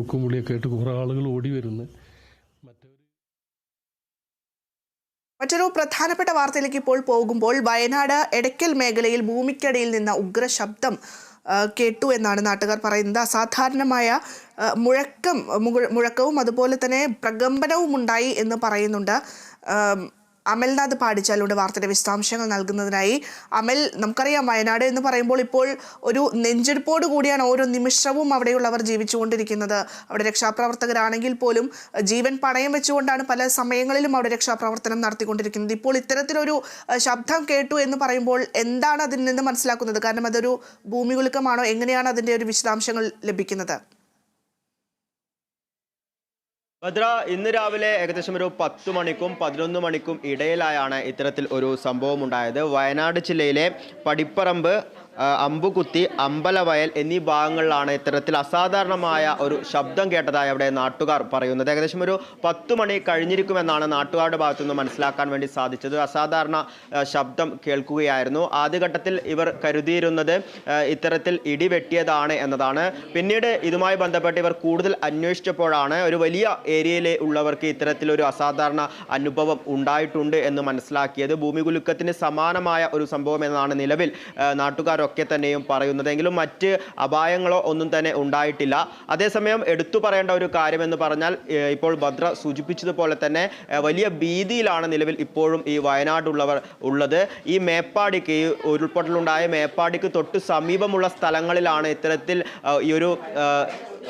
മുക്കും വിളിയൊക്കെ ആയിട്ട് കുറേ ആളുകൾ ഓടി മറ്റൊരു പ്രധാനപ്പെട്ട വാർത്തയിലേക്ക് ഇപ്പോൾ പോകുമ്പോൾ വയനാട് എടയ്ക്കൽ മേഖലയിൽ ഭൂമിക്കടിയിൽ നിന്ന് ഉഗ്ര ശബ്ദം കേട്ടു എന്നാണ് നാട്ടുകാർ പറയുന്നത്. അസാധാരണമായ മുഴക്കം മുഴക്കവും അതുപോലെ തന്നെ പ്രകമ്പനവും ഉണ്ടായി എന്ന് പറയുന്നുണ്ട്. അമൽനാഥ് പാടിച്ചാലോട് വാർത്തയുടെ വിശദാംശങ്ങൾ നൽകുന്നതിനായി. അമൽ നമുക്കറിയാം വയനാട് എന്ന് പറയുമ്പോൾ ഇപ്പോൾ ഒരു നെഞ്ചെടുപ്പോട് കൂടിയാണ് ഓരോ നിമിഷവും അവിടെയുള്ളവർ ജീവിച്ചുകൊണ്ടിരിക്കുന്നത്. അവിടെ രക്ഷാപ്രവർത്തകരാണെങ്കിൽ പോലും ജീവൻ പണയം വെച്ചുകൊണ്ടാണ് പല സമയങ്ങളിലും അവിടെ രക്ഷാപ്രവർത്തനം നടത്തിക്കൊണ്ടിരിക്കുന്നത്. ഇപ്പോൾ ഇത്തരത്തിലൊരു ശബ്ദം കേട്ടു എന്ന് പറയുമ്പോൾ എന്താണ് അതിൽ നിന്ന് മനസ്സിലാക്കുന്നത്? കാരണം അതൊരു ഭൂമികുലുക്കമാണോ? എങ്ങനെയാണ് അതിന്റെ ഒരു വിശദാംശങ്ങൾ ലഭിക്കുന്നത്? ഭദ്ര ഇന്ന് രാവിലെ ഏകദേശം ഒരു പത്ത് മണിക്കും പതിനൊന്ന് മണിക്കും ഇടയിലായാണ് ഇത്തരത്തിൽ ഒരു സംഭവം ഉണ്ടായത് വയനാട് ജില്ലയിലെ പടിപ്പറമ്പ് അമ്പുകുത്തി അമ്പലവയൽ എന്നീ ഭാഗങ്ങളിലാണ് ഇത്തരത്തിൽ അസാധാരണമായ ഒരു ശബ്ദം കേട്ടതായി അവിടെ നാട്ടുകാർ പറയുന്നത്. ഏകദേശം ഒരു പത്ത് മണി കഴിഞ്ഞിരിക്കുമെന്നാണ് നാട്ടുകാരുടെ ഭാഗത്തു നിന്ന് മനസ്സിലാക്കാൻ വേണ്ടി സാധിച്ചത്. അസാധാരണ ശബ്ദം കേൾക്കുകയായിരുന്നു. ആദ്യഘട്ടത്തിൽ ഇവർ കരുതിയിരുന്നത് ഇത്തരത്തിൽ ഇടിവെട്ടിയതാണ് എന്നതാണ്. പിന്നീട് ഇതുമായി ബന്ധപ്പെട്ട് ഇവർ കൂടുതൽ അന്വേഷിച്ചപ്പോഴാണ് ഒരു വലിയ ഏരിയയിലെ ഉള്ളവർക്ക് ഇത്തരത്തിലൊരു അസാധാരണ അനുഭവം ഉണ്ടായിട്ടുണ്ട് എന്ന് മനസ്സിലാക്കിയത്. ഭൂമികുലുക്കത്തിന് സമാനമായ ഒരു സംഭവം എന്നാണ് നിലവിൽ ആ, നാട്ടുകാരൊക്കെ തന്നെയും പറയുന്നത്. എങ്കിലും മറ്റ് അപായങ്ങളോ ഒന്നും തന്നെ ഉണ്ടായിട്ടില്ല. അതേസമയം എടുത്തു പറയേണ്ട ഒരു കാര്യം എന്ന് പറഞ്ഞാൽ ഇപ്പോൾ ഭദ്ര സൂചിപ്പിച്ചതുപോലെ തന്നെ വലിയ ഭീതിയിലാണ് നിലവിൽ ഇപ്പോഴും ഈ വയനാടുള്ളവർ ഉള്ളത്. ഈ മേപ്പാടിക്ക് ഈ ഉരുൾപൊട്ടലുണ്ടായ മേപ്പാടിക്ക് തൊട്ട് സമീപമുള്ള സ്ഥലങ്ങളിലാണ് ഇത്തരത്തിൽ ഈ ഒരു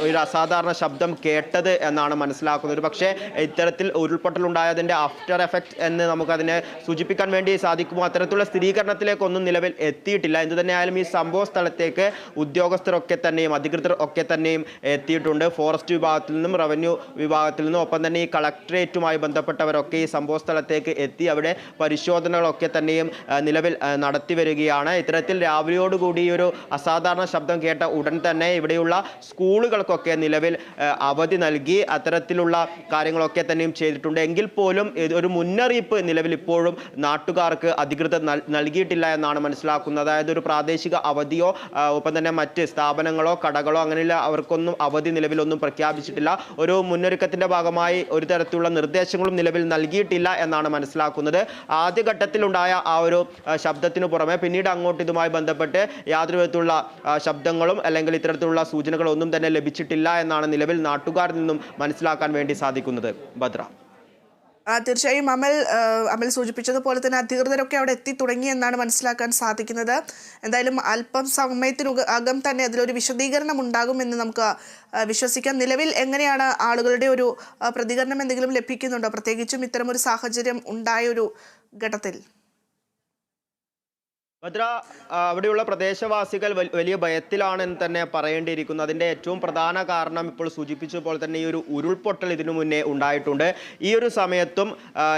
ഒരു അസാധാരണ ശബ്ദം കേട്ടത് എന്നാണ് മനസ്സിലാക്കുന്നത്. ഒരു പക്ഷേ ഇത്തരത്തിൽ ഉരുൾപൊട്ടലുണ്ടായതിന്റെ ആഫ്റ്റർ എഫക്റ്റ് എന്ന് നമുക്കതിനെ സൂചിപ്പിക്കാൻ വേണ്ടി സാധിക്കുമോ? അത്തരത്തിലുള്ള സ്ഥിരീകരണത്തിലേക്കൊന്നും നിലവിൽ എത്തിയിട്ടില്ല. എന്തു തന്നെയായാലും ഈ സംഭവ സ്ഥലത്തേക്ക് ഉദ്യോഗസ്ഥരൊക്കെ തന്നെയും അധികൃതർ ഒക്കെ തന്നെയും എത്തിയിട്ടുണ്ട്. ഫോറസ്റ്റ് വിഭാഗത്തിൽ നിന്നും റവന്യൂ വിഭാഗത്തിൽ നിന്നും ഒപ്പം തന്നെ ഈ കളക്ടറേറ്റുമായി ബന്ധപ്പെട്ടവരൊക്കെ ഈ സംഭവ സ്ഥലത്തേക്ക് എത്തി അവിടെ പരിശോധനകളൊക്കെ തന്നെയും നിലവിൽ നടത്തി വരികയാണ്. ഇത്തരത്തിൽ രാവിലെയോടുകൂടി ഒരു അസാധാരണ ശബ്ദം കേട്ട ഉടൻ തന്നെ ഇവിടെയുള്ള സ്കൂളുകൾക്കൊക്കെ നിലവിൽ അവധി നൽകി അത്തരത്തിലുള്ള കാര്യങ്ങളൊക്കെ തന്നെയും ചെയ്തിട്ടുണ്ട്. എങ്കിൽ പോലും ഒരു മുന്നറിയിപ്പ് നിലവിൽ ഇപ്പോഴും നാട്ടുകാർക്ക് അധികൃതർ നൽ- നൽകിയിട്ടില്ല എന്നാണ് മനസ്സിലാക്കുന്നത്. അതായത് ഒരു പ്രാദേശിക അവധിയോ ഒപ്പം തന്നെ മറ്റ് സ്ഥാപനങ്ങളോ കടകളോ അങ്ങനെയുള്ള അവർക്കൊന്നും അവധി നിലവിലൊന്നും പ്രഖ്യാപിച്ചിട്ടില്ല. ഒരു മുന്നൊരുക്കത്തിന്റെ ഭാഗമായി ഒരു തരത്തിലുള്ള നിർദ്ദേശങ്ങളും നിലവിൽ നൽകിയിട്ടില്ല എന്നാണ് മനസ്സിലാക്കുന്നത്. ആദ്യഘട്ടത്തിലുണ്ടായ ആ ഒരു ശബ്ദത്തിന് പുറമെ പിന്നീട് അങ്ങോട്ട് ഇതുമായി ബന്ധപ്പെട്ട് യാതൊരു വിധത്തിലുള്ള ശബ്ദങ്ങളും അല്ലെങ്കിൽ ഇത്തരത്തിലുള്ള സൂചനകളൊന്നും തന്നെ ലഭിച്ചിട്ടില്ല എന്നാണ് നിലവിൽ നാട്ടുകാരിൽ നിന്നും മനസ്സിലാക്കാൻ വേണ്ടി സാധിക്കുന്നത്. ഭദ്ര. തീർച്ചയായും അമൽ അമൽ സൂചിപ്പിച്ചതുപോലെ തന്നെ അധികൃതരൊക്കെ അവിടെ എത്തി തുടങ്ങി എന്നാണ് മനസ്സിലാക്കാൻ സാധിക്കുന്നത്. എന്തായാലും അല്പം സമയത്തിനുക തന്നെ അതിലൊരു വിശദീകരണം ഉണ്ടാകുമെന്ന് നമുക്ക് വിശ്വസിക്കാം. നിലവിൽ എങ്ങനെയാണ് ആളുകളുടെ ഒരു പ്രതികരണം എന്തെങ്കിലും ലഭിക്കുന്നുണ്ടോ? പ്രത്യേകിച്ചും ഇത്തരമൊരു സാഹചര്യം ഉണ്ടായ ഒരു ഘട്ടത്തിൽ. ഭദ്ര അവിടെയുള്ള പ്രദേശവാസികൾ വലിയ ഭയത്തിലാണെന്ന് തന്നെ പറയേണ്ടിയിരിക്കുന്നു. അതിന്റെ ഏറ്റവും പ്രധാന കാരണം ഇപ്പോൾ സൂചിപ്പിച്ചതുപോലെ തന്നെ ഈ ഒരു ഉരുൾപൊട്ടൽ ഇതിനു മുന്നേ ഉണ്ടായിട്ടുണ്ട്. ഈ ഒരു സമയത്തും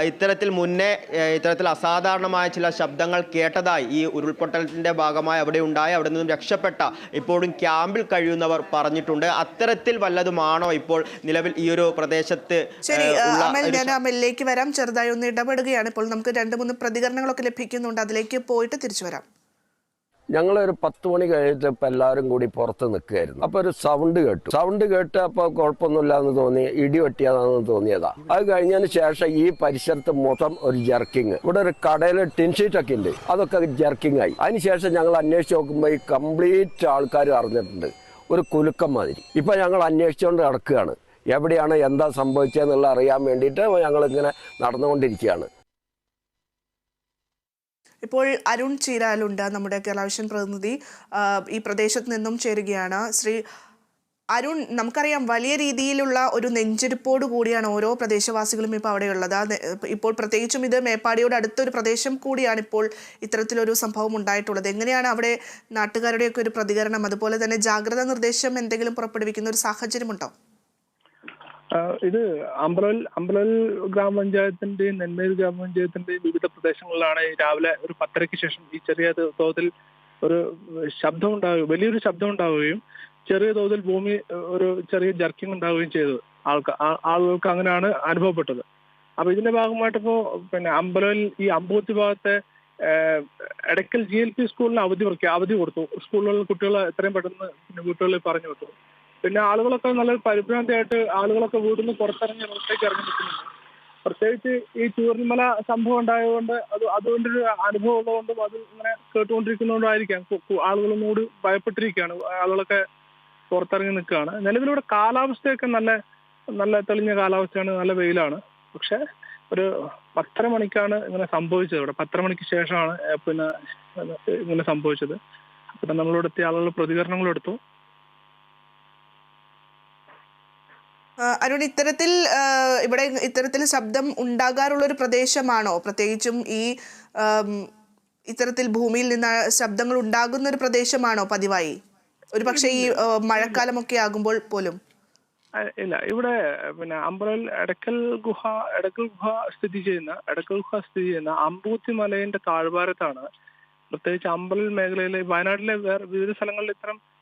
ഇത്തരത്തിൽ മുന്നേ ഇത്തരത്തിൽ അസാധാരണമായ ചില ശബ്ദങ്ങൾ കേട്ടതായി ഈ ഉരുൾപൊട്ടലിന്റെ ഭാഗമായി അവിടെ ഉണ്ടായി. അവിടെ നിന്നും രക്ഷപ്പെട്ട ഇപ്പോഴും ക്യാമ്പിൽ കഴിയുന്നവർ പറഞ്ഞിട്ടുണ്ട്. അത്തരത്തിൽ വല്ലതുമാണോ ഇപ്പോൾ നിലവിൽ ഈ ഒരു പ്രദേശത്ത് ശരി അമൽ ഞാൻ അമലിലേക്ക് വരാം. ചെറുതായി ഒന്ന് ഇടപെടുകയാണ്. ഇപ്പോൾ നമുക്ക് രണ്ട് മൂന്ന് പ്രതികരണങ്ങളൊക്കെ ലഭിക്കുന്നുണ്ട്. അതിലേക്ക് പോയിട്ട് തിരിച്ചു ഞങ്ങളൊരു പത്ത് മണി കഴിഞ്ഞിട്ട് എല്ലാവരും കൂടി പുറത്ത് നിൽക്കുകയായിരുന്നു. അപ്പോൾ ഒരു സൗണ്ട് കേട്ടു. സൗണ്ട് കേട്ട് അപ്പൊ കുഴപ്പമൊന്നുമില്ല എന്ന് തോന്നി ഇടി വെട്ടിയതാണെന്ന് തോന്നിയതാ. അത് കഴിഞ്ഞതിന് ശേഷം ഈ പരിസരത്ത് മൊത്തം ഒരു ജർക്കിങ് ഇവിടെ ഒരു കടയിൽ ടിൻഷീറ്റ് ഒക്കെ ഉണ്ട്. അതൊക്കെ ജർക്കിങ് ആയി. അതിനുശേഷം ഞങ്ങൾ അന്വേഷിച്ച് നോക്കുമ്പോൾ ഈ കംപ്ലീറ്റ് ആൾക്കാർ അറിഞ്ഞിട്ടുണ്ട്. ഒരു കുലുക്കം മാതിരി. ഇപ്പൊ ഞങ്ങൾ അന്വേഷിച്ചുകൊണ്ട് നടക്കുകയാണ്. എവിടെയാണ് എന്താ സംഭവിച്ചതെന്നുള്ള അറിയാൻ വേണ്ടിയിട്ട് ഞങ്ങൾ ഇങ്ങനെ നടന്നുകൊണ്ടിരിക്കുകയാണ്. ഇപ്പോൾ അരുൺ ചീരാലുണ്ട് നമ്മുടെ കേരളാവിഷൻ പ്രതിനിധി ഈ പ്രദേശത്ത് നിന്നും ചേരുകയാണ്. ശ്രീ അരുൺ നമുക്കറിയാം വലിയ രീതിയിലുള്ള ഒരു നെഞ്ചെരുപ്പോട് കൂടിയാണ് ഓരോ പ്രദേശവാസികളും ഇപ്പോൾ അവിടെയുള്ളത്. ഇപ്പോൾ പ്രത്യേകിച്ചും ഇത് മേപ്പാടിയോട് അടുത്തൊരു പ്രദേശം കൂടിയാണ് ഇപ്പോൾ ഇത്തരത്തിലൊരു സംഭവം ഉണ്ടായിട്ടുള്ളത്. എങ്ങനെയാണ് അവിടെ നാട്ടുകാരുടെയൊക്കെ ഒരു പ്രതികരണം അതുപോലെ തന്നെ ജാഗ്രതാ നിർദ്ദേശം എന്തെങ്കിലും പുറപ്പെടുവിക്കുന്ന ഒരു സാഹചര്യമുണ്ടോ? ഇത് അമ്പലൽ അമ്പലൽ ഗ്രാമപഞ്ചായത്തിന്റെയും നെന്മേൽ ഗ്രാമപഞ്ചായത്തിന്റെയും വിവിധ പ്രദേശങ്ങളിലാണ് രാവിലെ ഒരു പത്തരയ്ക്ക് ശേഷം ഈ ചെറിയ തോതിൽ ഒരു ശബ്ദം ഉണ്ടാവുകയും വലിയൊരു ശബ്ദം ഉണ്ടാവുകയും ചെറിയ തോതിൽ ഭൂമി ഒരു ചെറിയ ജർക്കിംഗ് ഉണ്ടാവുകയും ചെയ്തത് ആൾക്ക് ആളുകൾക്ക് അങ്ങനെയാണ് അനുഭവപ്പെട്ടത്. അപ്പൊ ഇതിന്റെ ഭാഗമായിട്ട് ഇപ്പോ പിന്നെ അമ്പലൽ ഈ അമ്പൂത്തി ഭാഗത്തെ എടക്കൽ ജി എൽ പി സ്കൂളിന് അവധി അവധി കൊടുത്തു. സ്കൂളുകളിൽ കുട്ടികളെ എത്രയും പെട്ടെന്ന് വീട്ടുകളിൽ പറഞ്ഞു വിട്ടു പിന്നെ ആളുകളൊക്കെ നല്ല പരിഭ്രാന്തിയായിട്ട് ആളുകളൊക്കെ വീട്ടിൽ നിന്ന് പുറത്തിറങ്ങി പുറത്തേക്ക് ഇറങ്ങി നിൽക്കുന്നുണ്ട്. പ്രത്യേകിച്ച് ഈ ചൂരൽമല സംഭവം ഉണ്ടായതുകൊണ്ട് അത് അതുകൊണ്ടൊരു അനുഭവം ഉള്ളതുകൊണ്ടും അത് ഇങ്ങനെ കേട്ടുകൊണ്ടിരിക്കുന്നതുകൊണ്ടായിരിക്കാം ആളുകളൊന്നും കൂടി ഭയപ്പെട്ടിരിക്കുകയാണ്. ആളുകളൊക്കെ പുറത്തിറങ്ങി നിൽക്കുകയാണ്. നിലവിലിവിടെ കാലാവസ്ഥയൊക്കെ നല്ല നല്ല തെളിഞ്ഞ കാലാവസ്ഥയാണ് നല്ല വെയിലാണ്. പക്ഷെ ഒരു പത്തര മണിക്കാണ് ഇങ്ങനെ സംഭവിച്ചത് ഇവിടെ. പത്തര മണിക്ക് ശേഷമാണ് പിന്നെ ഇങ്ങനെ സംഭവിച്ചത്. പിന്നെ നമ്മളിവിടെ എത്തിയ ആളുകൾ പ്രതികരണങ്ങൾ എടുത്തു ആ, അരുൺ ഇത്തരത്തിൽ ഇവിടെ ഇത്തരത്തിൽ ശബ്ദം ഉണ്ടാകാറുള്ള ഒരു പ്രദേശമാണോ? പ്രത്യേകിച്ചും ഈ ഇത്തരത്തിൽ ഭൂമിയിൽ നിന്ന് ശബ്ദങ്ങൾ ഉണ്ടാകുന്ന ഒരു പ്രദേശമാണോ പതിവായി? ഒരു പക്ഷേ ഈ മഴക്കാലമൊക്കെ ആകുമ്പോൾ പോലും. ഇല്ല. ഇവിടെ പിന്നെ അമ്പലൽ എടക്കൽ ഗുഹ എടക്കൽ ഗുഹ സ്ഥിതി ചെയ്യുന്ന എടക്കൽ ഗുഹ സ്ഥിതി ചെയ്യുന്ന അമ്പൂത്തി മലയുടെ താഴ്വാരത്താണ്. പ്രത്യേകിച്ച് അമ്പലൽ മേഖലയിലെ വയനാട്ടിലെ വേറെ വിവിധ സ്ഥലങ്ങളിൽ ഇത്തരം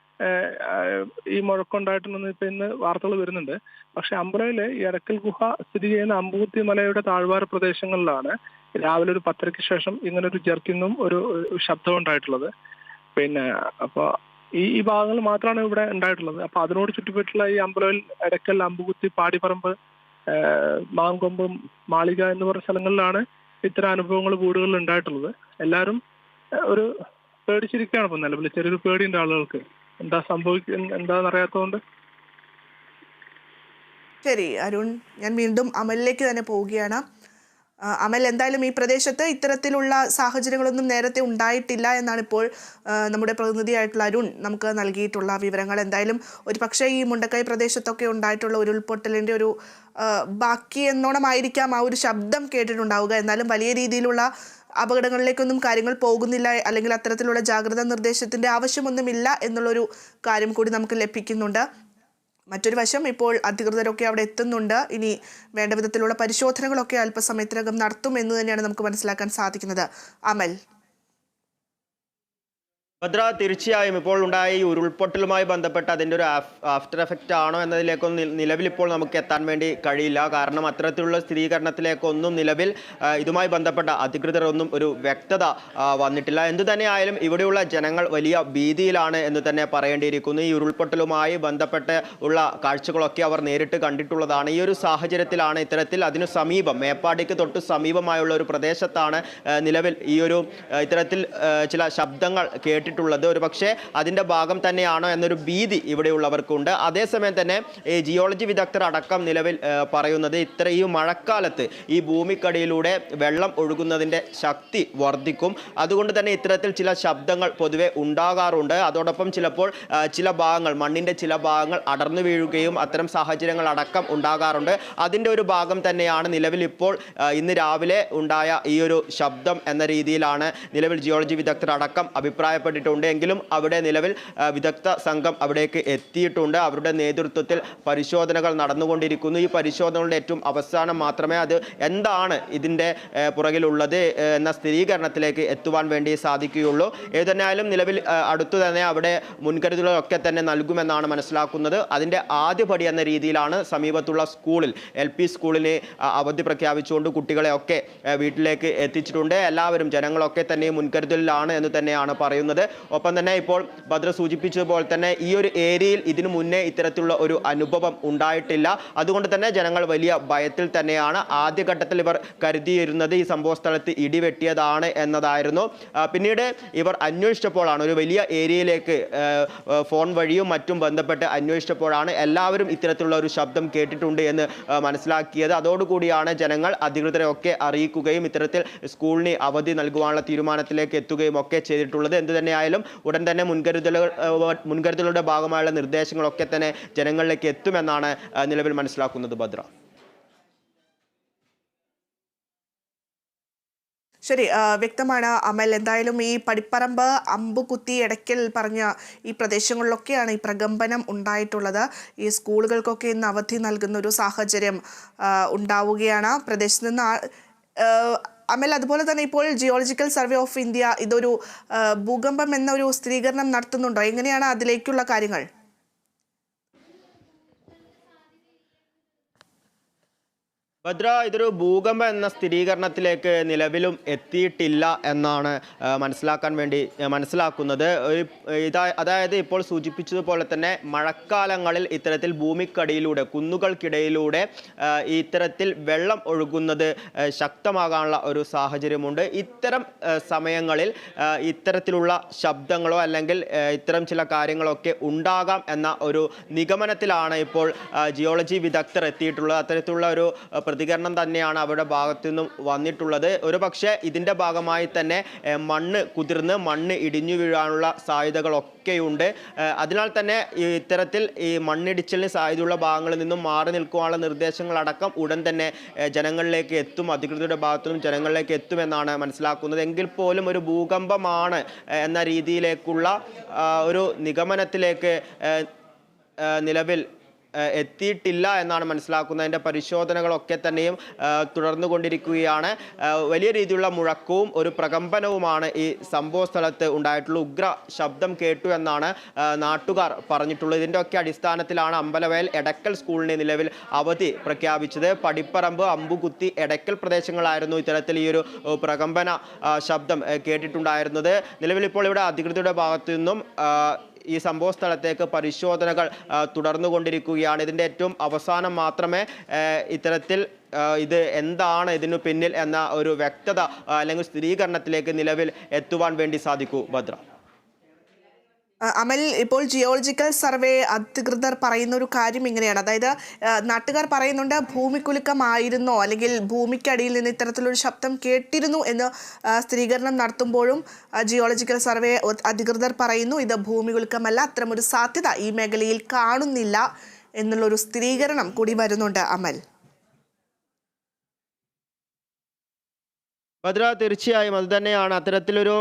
ഈ മുഴക്കമുണ്ടായിട്ടുണ്ടെന്ന് ഇപ്പൊ ഇന്ന് വാർത്തകൾ വരുന്നുണ്ട്. പക്ഷെ അമ്പലയിലെ ഈ ഗുഹ സ്ഥിതി ചെയ്യുന്ന അമ്പൂത്തി മലയുടെ താഴ്വാര പ്രദേശങ്ങളിലാണ് രാവിലെ ഒരു പത്തരയ്ക്ക് ശേഷം ഇങ്ങനെ ഒരു ജർക്കിങ്ങും ഒരു ശബ്ദവും ഉണ്ടായിട്ടുള്ളത്. പിന്നെ അപ്പൊ ഈ ഈ ഭാഗങ്ങൾ മാത്രമാണ് ഇവിടെ ഉണ്ടായിട്ടുള്ളത്. അപ്പൊ അതിനോട് ചുറ്റിപ്പറ്റിയുള്ള ഈ അമ്പലവിൽ എടക്കൽ അമ്പുകുത്തി പാടിപ്പറമ്പ് മാങ്കൊമ്പും മാളിക എന്ന് പറഞ്ഞ സ്ഥലങ്ങളിലാണ് ഇത്തരം അനുഭവങ്ങൾ വീടുകളിൽ ഉണ്ടായിട്ടുള്ളത്. എല്ലാവരും ഒരു പേടിച്ചിരിക്കുകയാണ് ഇപ്പൊ നിലവിൽ. ചെറിയൊരു പേടിയുണ്ട് ആളുകൾക്ക്. എന്താ സംഭവിക്കുക എന്താണെന്ന് അറിയാത്തതുകൊണ്ട് ശരി അരുൺ ഞാൻ വീണ്ടും അമലിലേക്ക് തന്നെ പോവുകയാണ്. അമൽ എന്തായാലും ഈ പ്രദേശത്ത് ഇത്തരത്തിലുള്ള സാഹചര്യങ്ങളൊന്നും നേരത്തെ ഉണ്ടായിട്ടില്ല എന്നാണ് ഇപ്പോൾ നമ്മുടെ പ്രതിനിധിയായിട്ടുള്ള അരുൺ നമുക്ക് നൽകിയിട്ടുള്ള വിവരങ്ങൾ. എന്തായാലും ഒരു പക്ഷേ ഈ മുണ്ടക്കൈ പ്രദേശത്തൊക്കെ ഉണ്ടായിട്ടുള്ള ഉരുൾപൊട്ടലിന്റെ ഒരു ബാക്കി എന്നോണമായിരിക്കാം ആ ഒരു ശബ്ദം കേട്ടിട്ടുണ്ടാവുക. എന്നാലും വലിയ രീതിയിലുള്ള അപകടങ്ങളിലേക്കൊന്നും കാര്യങ്ങൾ പോകുന്നില്ല അല്ലെങ്കിൽ അത്തരത്തിലുള്ള ജാഗ്രതാ നിർദ്ദേശത്തിന്റെ ആവശ്യമൊന്നുമില്ല എന്നുള്ളൊരു കാര്യം കൂടി നമുക്ക് ലഭിക്കുന്നുണ്ട്. മറ്റൊരു വശം ഇപ്പോൾ അധികൃതരൊക്കെ അവിടെ എത്തുന്നുണ്ട്. ഇനി വേണ്ട വിധത്തിലുള്ള പരിശോധനകളൊക്കെ അല്പസമയത്തിനകം നടത്തും എന്ന് തന്നെയാണ് നമുക്ക് മനസ്സിലാക്കാൻ സാധിക്കുന്നത്. അമൽ. ഭദ്ര തീർച്ചയായും ഇപ്പോൾ ഉണ്ടായ ഈ ഉരുൾപൊട്ടലുമായി ബന്ധപ്പെട്ട് അതിന്റെ ഒരു ആഫ്റ്റർ എഫക്റ്റ് ആണോ എന്നതിലേക്കൊന്നും നിലവിൽ ഇപ്പോൾ നമുക്ക് എത്താൻ വേണ്ടി കഴിയില്ല. കാരണം അത്തരത്തിലുള്ള സ്ഥിരീകരണത്തിലേക്കൊന്നും നിലവിൽ ഇതുമായി ബന്ധപ്പെട്ട അധികൃതർ ഒന്നും ഒരു വ്യക്തത വന്നിട്ടില്ല. എന്തു തന്നെയായാലും ഇവിടെയുള്ള ജനങ്ങൾ വലിയ ഭീതിയിലാണ് എന്ന് തന്നെ പറയേണ്ടിയിരിക്കുന്നു. ഈ ഉരുൾപൊട്ടലുമായി ബന്ധപ്പെട്ട് ഉള്ള കാഴ്ചകളൊക്കെ അവർ നേരിട്ട് കണ്ടിട്ടുള്ളതാണ്. ഈ ഒരു സാഹചര്യത്തിലാണ് ഇത്തരത്തിൽ അതിനു സമീപം മേപ്പാടിക്ക് തൊട്ട് സമീപമായുള്ള ഒരു പ്രദേശത്താണ് നിലവിൽ ഈ ഒരു ഇത്തരത്തിൽ ചില ശബ്ദങ്ങൾ കേട്ടിട്ടുള്ളത്. ഒരു പക്ഷേ അതിന്റെ ഭാഗം തന്നെയാണോ എന്നൊരു ഭീതി ഇവിടെയുള്ളവർക്കുണ്ട്. അതേസമയം തന്നെ ഈ ജിയോളജി വിദഗ്ധർ അടക്കം നിലവിൽ പറയുന്നത് ഇത്ര ഈ മഴക്കാലത്ത് ഈ ഭൂമിക്കടിയിലൂടെ വെള്ളം ഒഴുകുന്നതിന്റെ ശക്തി വർദ്ധിക്കും. അതുകൊണ്ട് തന്നെ ഇത്തരത്തിൽ ചില ശബ്ദങ്ങൾ പൊതുവെ ഉണ്ടാകാറുണ്ട്. അതോടൊപ്പം ചിലപ്പോൾ ചില ഭാഗങ്ങൾ മണ്ണിന്റെ ചില ഭാഗങ്ങൾ അടർന്നു വീഴുകയും അത്തരം സാഹചര്യങ്ങൾ അടക്കം ഉണ്ടാകാറുണ്ട്. അതിന്റെ ഒരു ഭാഗം തന്നെയാണ് നിലവിൽ ഇപ്പോൾ ഇന്ന് രാവിലെ ഉണ്ടായ ഈ ഒരു ശബ്ദം എന്ന രീതിയിലാണ് നിലവിൽ ജിയോളജി വിദഗ്ധർ അടക്കം അഭിപ്രായപ്പെട്ടിട്ടുണ്ട് എങ്കിലും അവിടെ നിലവിൽ വിദഗ്ധ സംഘം അവിടേക്ക് എത്തിയിട്ടുണ്ട്. അവരുടെ നേതൃത്വത്തിൽ പരിശോധനകൾ നടന്നുകൊണ്ടിരിക്കുന്നു. ഈ പരിശോധനകളുടെ ഏറ്റവും അവസാനം മാത്രമേ അത് എന്താണ് ഇതിന്റെ പുറകിലുള്ളത് എന്ന സ്ഥിരീകരണത്തിലേക്ക് എത്തുവാൻ വേണ്ടി സാധിക്കുകയുള്ളൂ. ഏതെന്നായാലും നിലവിൽ അടുത്തു തന്നെ അവിടെ മുൻകരുതലുകളൊക്കെ തന്നെ നൽകുമെന്നാണ് മനസ്സിലാക്കുന്നത്. അതിന്റെ ആദ്യപടി എന്ന രീതിയിലാണ് സമീപത്തുള്ള സ്കൂളിൽ എൽ പി സ്കൂളിന് അവധി പ്രഖ്യാപിച്ചുകൊണ്ട് കുട്ടികളെയൊക്കെ വീട്ടിലേക്ക് എത്തിച്ചിട്ടുണ്ട്. എല്ലാവരും ജനങ്ങളൊക്കെ തന്നെ മുൻകരുതലിലാണ് എന്ന് തന്നെയാണ് പറയുന്നത്. ഒപ്പം തന്നെ ഇപ്പോൾ ഭദ്ര സൂചിപ്പിച്ചതുപോലെ തന്നെ ഈ ഒരു ഏരിയയിൽ ഇതിനു മുന്നേ ഇത്തരത്തിലുള്ള ഒരു അനുഭവം ഉണ്ടായിട്ടില്ല. അതുകൊണ്ട് തന്നെ ജനങ്ങൾ വലിയ ഭയത്തിൽ തന്നെയാണ് ആദ്യഘട്ടത്തിൽ ഇവർ കരുതിയിരുന്നത് ഈ സംഭവ സ്ഥലത്ത് ഇടിവെട്ടിയതാണ് എന്നതായിരുന്നു. പിന്നീട് ഇവർ അന്വേഷിച്ചപ്പോഴാണ് ഒരു വലിയ ഏരിയയിലേക്ക് ഫോൺ വഴിയും മറ്റും ബന്ധപ്പെട്ട് അന്വേഷിച്ചപ്പോഴാണ് എല്ലാവരും ഇത്തരത്തിലുള്ള ഒരു ശബ്ദം കേട്ടിട്ടുണ്ട് എന്ന് മനസ്സിലാക്കിയത്. അതോടുകൂടിയാണ് ജനങ്ങൾ അധികൃതരെ ഒക്കെ അറിയിക്കുകയും ഇത്തരത്തിൽ സ്കൂളിന് അവധി നൽകുവാനുള്ള തീരുമാനത്തിലേക്ക് എത്തുകയും ഒക്കെ ചെയ്തിട്ടുള്ളത്. എന്ത് തന്നെയായാലും ഉടൻ തന്നെ മുൻകരുതലുകൾ മുൻകരുതലുകളുടെ ഭാഗമായുള്ള നിർദ്ദേശങ്ങളൊക്കെ തന്നെ ജനങ്ങളിലേക്ക് എത്തുമെന്നാണ് നിലവിൽ മനസ്സിലാക്കുന്നത് ഭദ്ര. ശരി വ്യക്തമാണ് അമൽ. എന്തായാലും ഈ പടിപ്പറമ്പ് അമ്പുകുത്തി എടയ്ക്കൽ പറഞ്ഞ ഈ പ്രദേശങ്ങളിലൊക്കെയാണ് ഈ പ്രകമ്പനം ഉണ്ടായിട്ടുള്ളത്. ഈ സ്കൂളുകൾക്കൊക്കെ ഇന്ന് അവധി നൽകുന്ന ഒരു സാഹചര്യം ഉണ്ടാവുകയാണ്. പ്രദേശത്ത് നിന്ന് അമൽ അതുപോലെ തന്നെ ഇപ്പോൾ ജിയോളജിക്കൽ സർവേ ഓഫ് ഇന്ത്യ ഇതൊരു ഭൂകമ്പം എന്നൊരു സ്ഥിരീകരണം നടത്തുന്നുണ്ടോ? എങ്ങനെയാണ് അതിലേക്കുള്ള കാര്യങ്ങൾ? ഭദ്ര ഇതൊരു ഭൂകമ്പം എന്ന സ്ഥിരീകരണത്തിലേക്ക് നിലവിലും എത്തിയിട്ടില്ല എന്നാണ് മനസ്സിലാക്കാൻ വേണ്ടി മനസ്സിലാക്കുന്നത്. ഒരു ഇതാ അതായത് ഇപ്പോൾ സൂചിപ്പിച്ചതുപോലെ തന്നെ മഴക്കാലങ്ങളിൽ ഇത്തരത്തിൽ ഭൂമിക്കടിയിലൂടെ കുന്നുകൾക്കിടയിലൂടെ ഇത്തരത്തിൽ വെള്ളം ഒഴുകുന്നത് ശക്തമാകാനുള്ള ഒരു സാഹചര്യമുണ്ട്. ഇത്തരം സമയങ്ങളിൽ ഇത്തരത്തിലുള്ള ശബ്ദങ്ങളോ അല്ലെങ്കിൽ ഇത്തരം ചില കാര്യങ്ങളൊക്കെ ഉണ്ടാകാം എന്ന ഒരു നിഗമനത്തിലാണ് ഇപ്പോൾ ജിയോളജി വിദഗ്ധർ എത്തിയിട്ടുള്ളത്. അത്തരത്തിലുള്ള ഒരു പ്രതികരണം തന്നെയാണ് അവരുടെ ഭാഗത്തു നിന്നും വന്നിട്ടുള്ളത്. ഒരു പക്ഷേ ഇതിന്റെ ഭാഗമായി തന്നെ മണ്ണ് കുതിർന്ന് മണ്ണ് ഇടിഞ്ഞു വീഴാനുള്ള സാധ്യതകളൊക്കെയുണ്ട്. അതിനാൽ തന്നെ ഇത്തരത്തിൽ ഈ മണ്ണിടിച്ചിലിന് സാധ്യതയുള്ള ഭാഗങ്ങളിൽ നിന്നും മാറി നിൽക്കുവാനുള്ള നിർദ്ദേശങ്ങളടക്കം ഉടൻ തന്നെ ജനങ്ങളിലേക്ക് എത്തും. അധികൃതരുടെ ഭാഗത്തു നിന്നും ജനങ്ങളിലേക്ക് എത്തുമെന്നാണ് മനസ്സിലാക്കുന്നത്. എങ്കിൽ പോലും ഒരു ഭൂകമ്പമാണ് എന്ന രീതിയിലേക്കുള്ള ഒരു നിഗമനത്തിലേക്ക് നിലവിൽ എത്തിയിട്ടില്ല എന്നാണ് മനസ്സിലാക്കുന്നത്. അതിന്റെ പരിശോധനകളൊക്കെ തന്നെയും തുടർന്നു കൊണ്ടിരിക്കുകയാണ് വലിയ രീതിയിലുള്ള മുഴക്കവും ഒരു പ്രകമ്പനവുമാണ് ഈ സംഭവ സ്ഥലത്ത് ഉണ്ടായിട്ടുള്ള ഉഗ്ര ശബ്ദം കേട്ടു എന്നാണ് നാട്ടുകാർ പറഞ്ഞിട്ടുള്ളത്. ഇതിന്റെയൊക്കെ അടിസ്ഥാനത്തിലാണ് അമ്പലവയൽ എടക്കൽ സ്കൂളിന് നിലവിൽ അവധി പ്രഖ്യാപിച്ചത്. പടിപ്പറമ്പ് അമ്പുകുത്തി എടക്കൽ പ്രദേശങ്ങളായിരുന്നു ഇത്തരത്തിൽ ഈ ഒരു പ്രകമ്പന ശബ്ദം കേട്ടിട്ടുണ്ടായിരുന്നത്. നിലവിൽ ഇപ്പോൾ ഇവിടെ അധികൃതരുടെ ഭാഗത്തു നിന്നും ഈ സംഭവ സ്ഥലത്തേക്ക് പരിശോധനകൾ തുടർന്നുകൊണ്ടിരിക്കുകയാണ്. ഇതിന്റെ ഏറ്റവും അവസാനം മാത്രമേ ഇത്തരത്തിൽ ഇത് എന്താണ് ഇതിനു പിന്നിൽ എന്ന ഒരു വ്യക്തത അല്ലെങ്കിൽ സ്ഥിരീകരണത്തിലേക്ക് നിലവിൽ എത്തുവാൻ വേണ്ടി സാധിക്കൂ ഭദ്ര. അമൽ ഇപ്പോൾ ജിയോളജിക്കൽ സർവേ അധികൃതർ പറയുന്ന ഒരു കാര്യം ഇങ്ങനെയാണ്. അതായത് നാട്ടുകാർ പറയുന്നുണ്ട് ഭൂമിക്കുലുക്കമായിരുന്നോ? അല്ലെങ്കിൽ ഭൂമിക്കടിയിൽ നിന്ന് ഇത്തരത്തിലൊരു ശബ്ദം കേട്ടിരുന്നു എന്ന് സ്ഥിരീകരണം നടത്തുമ്പോഴും ജിയോളജിക്കൽ സർവേ അധികൃതർ പറയുന്നു. ഇത് ഭൂമികുലുക്കമല്ല അത്തരമൊരു സാധ്യത ഈ മേഖലയിൽ കാണുന്നില്ല എന്നുള്ളൊരു സ്ഥിരീകരണം കൂടി വരുന്നുണ്ട് അമൽ. ഭദ്ര തീർച്ചയായും അത് തന്നെയാണ്. അത്തരത്തിലൊരു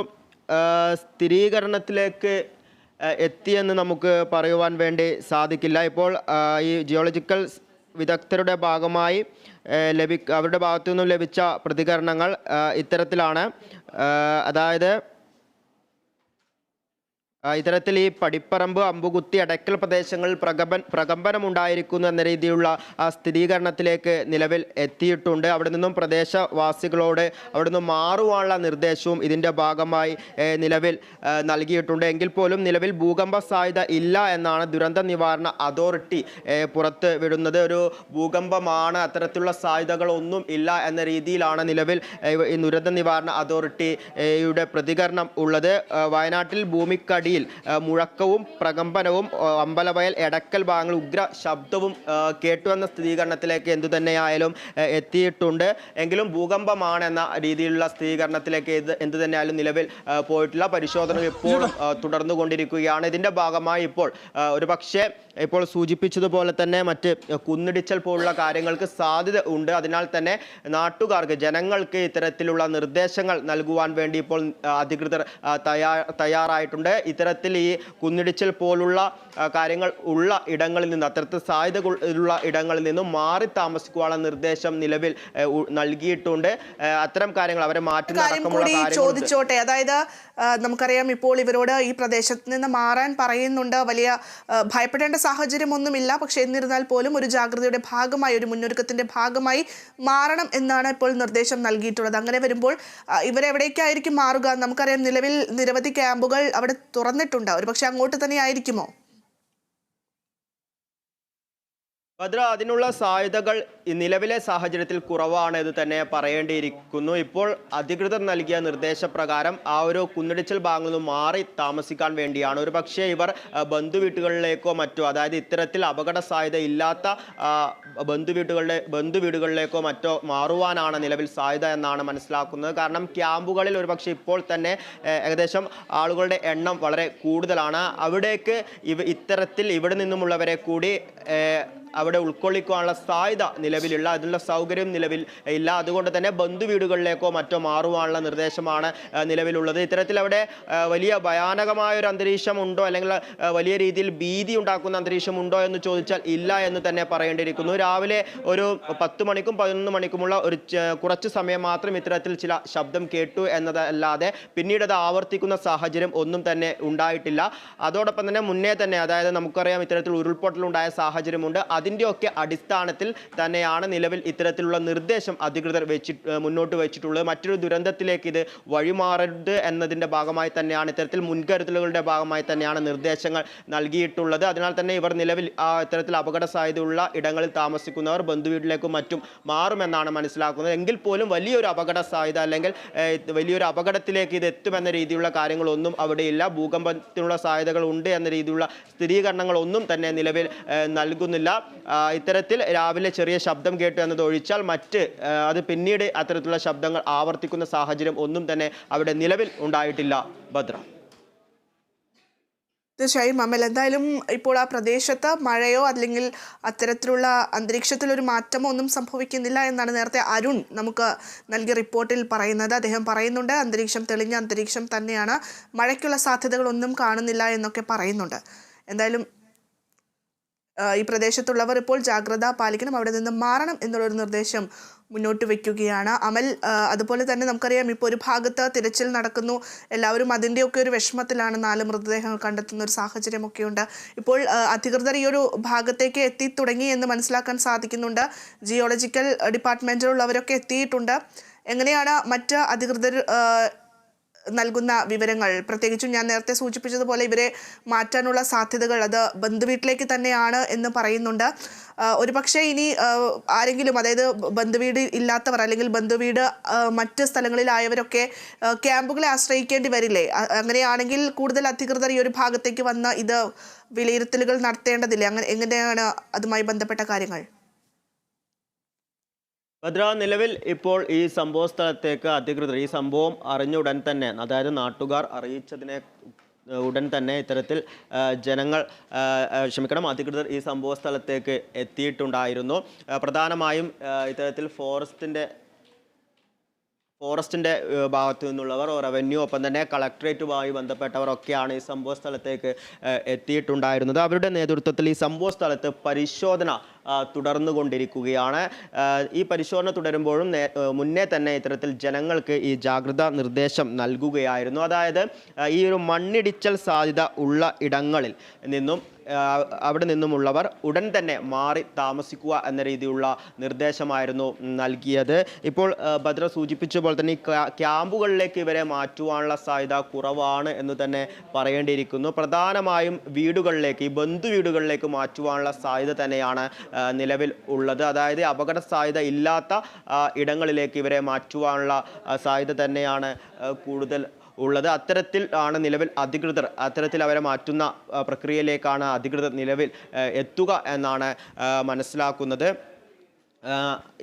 സ്ഥിരീകരണത്തിലേക്ക് എത്തിയെന്ന് നമുക്ക് പറയുവാൻ വേണ്ടി സാധിക്കില്ല. ഇപ്പോൾ ഈ ജിയോളജിക്കൽ വിദഗ്ധരുടെ ഭാഗമായി ലഭി അവരുടെ ഭാഗത്തു നിന്നും ലഭിച്ച പ്രതികരണങ്ങൾ ഇത്തരത്തിലാണ്. അതായത് ഇത്തരത്തിൽ ഈ പടിപ്പറമ്പ് അമ്പുകുത്തി അടക്കൽ പ്രദേശങ്ങളിൽ പ്രകമ്പൻ പ്രകമ്പനമുണ്ടായിരിക്കുന്നു എന്ന രീതിയിലുള്ള ആ സ്ഥിരീകരണത്തിലേക്ക് നിലവിൽ എത്തിയിട്ടുണ്ട്. അവിടെ നിന്നും പ്രദേശവാസികളോട് അവിടെ നിന്ന് മാറുവാനുള്ള നിർദ്ദേശവും ഇതിന്റെ ഭാഗമായി നിലവിൽ നൽകിയിട്ടുണ്ട്. എങ്കിൽ പോലും നിലവിൽ ഭൂകമ്പ സാധ്യത ഇല്ല എന്നാണ് ദുരന്ത നിവാരണ അതോറിറ്റി പുറത്ത് വിടുന്നത്. ഒരു ഭൂകമ്പമാണ് അത്തരത്തിലുള്ള സാധ്യതകളൊന്നും ഇല്ല എന്ന രീതിയിലാണ് നിലവിൽ ഈ ദുരന്ത നിവാരണ അതോറിറ്റിയുടെ പ്രതികരണം ഉള്ളത്. വയനാട്ടിൽ ഭൂമിക്കടിയിൽ ആ, മുഴക്കവും പ്രകമ്പനവും അമ്പലവയൽ എടക്കൽ ഭാഗങ്ങൾ ഉഗ്ര ശബ്ദവും കേട്ടുവന്ന സ്ഥിരീകരണത്തിലേക്ക് എന്തു തന്നെയായാലും എത്തിയിട്ടുണ്ട്. എങ്കിലും ഭൂകമ്പമാണെന്ന രീതിയിലുള്ള സ്ഥിരീകരണത്തിലേക്ക് ഇത് എന്തു തന്നെയായാലും നിലവിൽ പോയിട്ടുള്ള പരിശോധന ഇപ്പോഴും തുടർന്നു കൊണ്ടിരിക്കുകയാണ് ഇതിന്റെ ഭാഗമായി ഇപ്പോൾ ഒരു പക്ഷേ ഇപ്പോൾ സൂചിപ്പിച്ചതുപോലെ തന്നെ മറ്റ് കുന്നിടിച്ചൽ പോലുള്ള കാര്യങ്ങൾക്ക് സാധ്യത ഉണ്ട്. അതിനാൽ തന്നെ നാട്ടുകാർക്ക് ജനങ്ങൾക്ക് ഇത്തരത്തിലുള്ള നിർദ്ദേശങ്ങൾ നൽകുവാൻ വേണ്ടി ഇപ്പോൾ അധികൃതർ തയ്യാറായിട്ടുണ്ട്. ഇത്തരത്തിൽ ഈ കുന്നിടിച്ചൽ പോലുള്ള കാര്യങ്ങൾ ഉള്ള ഇടങ്ങളിൽ നിന്ന് അത്തരത്തിൽ സാധ്യത ഉള്ള ഇടങ്ങളിൽ നിന്നും മാറി താമസിക്കുവാനുള്ള നിർദ്ദേശം നിലവിൽ നൽകിയിട്ടുണ്ട്. അത്തരം കാര്യങ്ങൾ അവരെ മാറ്റുന്ന അടക്കമുള്ള ചോദിച്ചോട്ടെ. അതായത് നമുക്കറിയാം ഇപ്പോൾ ഇവരോട് ഈ പ്രദേശത്ത് നിന്ന് മാറാൻ പറയുന്നുണ്ട്. വലിയ ഭയപ്പെടേണ്ട സാഹചര്യമൊന്നുമില്ല. പക്ഷേ എന്നിരുന്നാൽ പോലും ഒരു ജാഗ്രതയുടെ ഭാഗമായി ഒരു മുന്നൊരുക്കത്തിന്റെ ഭാഗമായി മാറണം എന്നാണ് ഇപ്പോൾ നിർദ്ദേശം നൽകിയിട്ടുള്ളത്. അങ്ങനെ വരുമ്പോൾ ഇവരെവിടേക്കായിരിക്കും മാറുക? നമുക്കറിയാം നിലവിൽ നിരവധി ക്യാമ്പുകൾ അവിടെ തുറന്നിട്ടുണ്ട് ഒരു പക്ഷെ അങ്ങോട്ട് തന്നെ ആയിരിക്കുമോ? ഭദ്ര അതിനുള്ള സാധ്യതകൾ നിലവിലെ സാഹചര്യത്തിൽ കുറവാണ് എന്ന് തന്നെ പറയേണ്ടിയിരിക്കുന്നു. ഇപ്പോൾ അധികൃതർ നൽകിയ നിർദ്ദേശപ്രകാരം ആ ഒരു കുന്നിടിച്ചൽ ഭാഗങ്ങളിൽ നിന്ന് മാറി താമസിക്കാൻ വേണ്ടിയാണ്. ഒരു പക്ഷേ ഇവർ ബന്ധുവീട്ടുകളിലേക്കോ മറ്റോ അതായത് ഇത്തരത്തിൽ അപകട സാധ്യത ഇല്ലാത്ത ബന്ധുവീട്ടുകളുടെ ബന്ധുവീടുകളിലേക്കോ മറ്റോ മാറുവാനാണ് നിലവിൽ സാധ്യത എന്നാണ് മനസ്സിലാക്കുന്നത്. കാരണം ക്യാമ്പുകളിൽ ഒരു പക്ഷേ ഇപ്പോൾ തന്നെ ഏകദേശം ആളുകളുടെ എണ്ണം വളരെ കൂടുതലാണ്. അവിടേക്ക് ഇത്തരത്തിൽ ഇവിടെ നിന്നുമുള്ളവരെ കൂടി അവിടെ ഉൾക്കൊള്ളിക്കുവാനുള്ള സാധ്യത നിലവിലുള്ള അതിനുള്ള സൗകര്യം നിലവിൽ ഇല്ല. അതുകൊണ്ട് തന്നെ ബന്ധുവീടുകളിലേക്കോ മറ്റോ മാറുവാനുള്ള നിർദ്ദേശമാണ് നിലവിലുള്ളത്. ഇത്തരത്തിൽ അവിടെ വലിയ ഭയാനകമായ ഒരു അന്തരീക്ഷം ഉണ്ടോ? അല്ലെങ്കിൽ വലിയ രീതിയിൽ ഭീതി ഉണ്ടാക്കുന്ന അന്തരീക്ഷം ഉണ്ടോ എന്ന് ചോദിച്ചാൽ ഇല്ല എന്ന് തന്നെ പറയേണ്ടിയിരിക്കുന്നു. രാവിലെ ഒരു പത്ത് മണിക്കും പതിനൊന്ന് മണിക്കുമുള്ള ഒരു കുറച്ച് സമയം മാത്രം ഇത്തരത്തിൽ ചില ശബ്ദം കേട്ടു എന്നതല്ലാതെ പിന്നീട് അത് ആവർത്തിക്കുന്ന സാഹചര്യം ഒന്നും തന്നെ ഉണ്ടായിട്ടില്ല. അതോടൊപ്പം തന്നെ മുന്നേ തന്നെ അതായത് നമുക്കറിയാം ഇത്തരത്തിൽ ഉരുൾപൊട്ടലുണ്ടായ സാഹചര്യമുണ്ട്. അതിന്റെയൊക്കെ അടിസ്ഥാനത്തിൽ തന്നെയാണ് നിലവിൽ ഇത്തരത്തിലുള്ള നിർദ്ദേശം അധികൃതർ വെച്ചി മുന്നോട്ട് വെച്ചിട്ടുള്ളത്. മറ്റൊരു ദുരന്തത്തിലേക്ക് ഇത് വഴിമാറരുത് എന്നതിന്റെ ഭാഗമായി തന്നെയാണ് ഇത്തരത്തിൽ മുൻകരുതലുകളുടെ ഭാഗമായി തന്നെയാണ് നിർദ്ദേശങ്ങൾ നൽകിയിട്ടുള്ളത്. അതിനാൽ തന്നെ ഇവർ നിലവിൽ ഇത്തരത്തിൽ അപകട സാധ്യതയുള്ള ഇടങ്ങളിൽ താമസിക്കുന്നവർ ബന്ധുവീട്ടിലേക്കും മറ്റും മാറുമെന്നാണ് മനസ്സിലാക്കുന്നത്. എങ്കിൽ പോലും വലിയൊരു അപകട സാധ്യത അല്ലെങ്കിൽ വലിയൊരു അപകടത്തിലേക്ക് ഇത് എത്തുമെന്ന രീതിയിലുള്ള കാര്യങ്ങളൊന്നും അവിടെയില്ല. ഭൂകമ്പത്തിനുള്ള സാധ്യതകൾ ഉണ്ട് എന്ന രീതിയിലുള്ള സ്ഥിരീകരണങ്ങളൊന്നും തന്നെ നിലവിൽ നൽകുന്നില്ല. ഇത്തരത്തിൽ രാവിലെ ചെറിയ ശബ്ദം കേട്ടു എന്നത് ഒഴിച്ചാൽ മറ്റ് അത് പിന്നീട് അത്തരത്തിലുള്ള ശബ്ദങ്ങൾ ആവർത്തിക്കുന്ന സാഹചര്യം ഒന്നും തന്നെ അവിടെ നിലവിൽ ഉണ്ടായിട്ടില്ല ഭദ്ര. തീർച്ചയായും അമൽ. എന്തായാലും ഇപ്പോൾ ആ പ്രദേശത്ത് മഴയോ അല്ലെങ്കിൽ അത്തരത്തിലുള്ള അന്തരീക്ഷത്തിലൊരു മാറ്റമോ ഒന്നും സംഭവിക്കുന്നില്ല എന്നാണ് നേരത്തെ അരുൺ നമുക്ക് നൽകിയ റിപ്പോർട്ടിൽ പറയുന്നത്. അദ്ദേഹം പറയുന്നുണ്ട് അന്തരീക്ഷം തെളിഞ്ഞ അന്തരീക്ഷം തന്നെയാണ്. മഴയ്ക്കുള്ള സാധ്യതകളൊന്നും കാണുന്നില്ല എന്നൊക്കെ പറയുന്നുണ്ട്. എന്തായാലും ഈ പ്രദേശത്തുള്ളവർ ഇപ്പോൾ ജാഗ്രത പാലിക്കണം അവിടെ നിന്ന് മാറണം എന്നുള്ളൊരു നിർദ്ദേശം മുന്നോട്ട് വയ്ക്കുകയാണ് അമൽ അതുപോലെ തന്നെ നമുക്കറിയാം ഇപ്പോൾ ഒരു ഭാഗത്ത് തിരച്ചിൽ നടക്കുന്നു. എല്ലാവരും അതിന്റെയൊക്കെ ഒരു വിഷമത്തിലാണ് നാല് മൃതദേഹങ്ങൾ കണ്ടെത്തുന്ന ഒരു സാഹചര്യമൊക്കെ ഉണ്ട് ഇപ്പോൾ അധികൃതർ ഈ ഒരു ഭാഗത്തേക്ക് എത്തി തുടങ്ങി എന്ന് മനസ്സിലാക്കാൻ സാധിക്കുന്നുണ്ട്. ജിയോളജിക്കൽ ഡിപ്പാർട്ട്മെന്റിലുള്ളവരൊക്കെ എത്തിയിട്ടുണ്ട്. എങ്ങനെയാണ് മറ്റ് അധികൃതർ നൽകുന്ന വിവരങ്ങൾ. പ്രത്യേകിച്ചും ഞാൻ നേരത്തെ സൂചിപ്പിച്ചതുപോലെ ഇവരെ മാറ്റാനുള്ള സാധ്യതകൾ അത് ബന്ധുവീട്ടിലേക്ക് തന്നെയാണ് എന്ന് പറയുന്നുണ്ട്. ഒരുപക്ഷെ ഇനി ആരെങ്കിലും അതായത് ബന്ധുവീട് ഇല്ലാത്തവർ അല്ലെങ്കിൽ ബന്ധുവീട് മറ്റ് സ്ഥലങ്ങളിലായവരൊക്കെ ക്യാമ്പുകളെ ആശ്രയിക്കേണ്ടി വരില്ലേ? അങ്ങനെയാണെങ്കിൽ കൂടുതൽ അധികൃതർ ഈ ഒരു ഭാഗത്തേക്ക് വന്ന് ഇത് വിലയിരുത്തലുകൾ നടത്തേണ്ടതില്ലേ? അങ്ങനെ എങ്ങനെയാണ് അതുമായി ബന്ധപ്പെട്ട കാര്യങ്ങൾ? ഭദ്ര നിലവിൽ ഇപ്പോൾ ഈ സംഭവ സ്ഥലത്തേക്ക് അധികൃതർ ഈ സംഭവം അറിഞ്ഞ ഉടൻ തന്നെ അതായത് നാട്ടുകാർ അറിയിച്ചതിനെ ഉടൻ തന്നെ ഇത്തരത്തിൽ ജനങ്ങൾ ക്ഷമിക്കണം അധികൃതർ ഈ സംഭവ സ്ഥലത്തേക്ക് എത്തിയിട്ടുണ്ടായിരുന്നു പ്രധാനമായും ഇത്തരത്തിൽ ഫോറസ്റ്റിന്റെ ഫോറസ്റ്റിന്റെ ഭാഗത്തു നിന്നുള്ളവർ റവന്യൂ ഒപ്പം തന്നെ കളക്ടറേറ്റുമായി ബന്ധപ്പെട്ടവരൊക്കെയാണ് ഈ സംഭവ സ്ഥലത്തേക്ക് എത്തിയിട്ടുണ്ടായിരുന്നത്. അവരുടെ നേതൃത്വത്തിൽ ഈ സംഭവ സ്ഥലത്ത് പരിശോധന ആ, തുടർന്നുകൊണ്ടിരിക്കുകയാണ്. ഈ പരിശോധന തുടരുമ്പോഴും മുന്നേ തന്നെ ഇത്തരത്തിൽ ജനങ്ങൾക്ക് ഈ ജാഗ്രതാ നിർദ്ദേശം നൽകുകയായിരുന്നു. അതായത് ഈ ഒരു മണ്ണിടിച്ചൽ സാധ്യത ഉള്ള ഇടങ്ങളിൽ നിന്നും അവിടെ നിന്നുമുള്ളവർ ഉടൻ തന്നെ മാറി താമസിക്കുക എന്ന രീതിയിലുള്ള നിർദ്ദേശമായിരുന്നു നൽകിയത്. ഇപ്പോൾ ഭദ്ര സൂചിപ്പിച്ച പോലെ തന്നെ ക്യാമ്പുകളിലേക്ക് ഇവരെ മാറ്റുവാനുള്ള സാധ്യത കുറവാണ് എന്ന് തന്നെ പറയേണ്ടിയിരിക്കുന്നു. പ്രധാനമായും വീടുകളിലേക്ക് ഈ ബന്ധു വീടുകളിലേക്ക് മാറ്റുവാനുള്ള സാധ്യത തന്നെയാണ് നിലവിൽ ഉള്ളത്. അതായത് അപകട സാധ്യത ഇല്ലാത്ത ഇടങ്ങളിലേക്ക് ഇവരെ മാറ്റുവാനുള്ള സാധ്യത തന്നെയാണ് കൂടുതൽ ഉള്ളത്. അത്തരത്തിൽ ആണ് നിലവിൽ അധികൃതർ അത്തരത്തിൽ അവരെ മാറ്റുന്ന പ്രക്രിയയിലേക്കാണ് അധികൃതർ നിലവിൽ എത്തുക എന്നാണ് മനസ്സിലാക്കുന്നത്.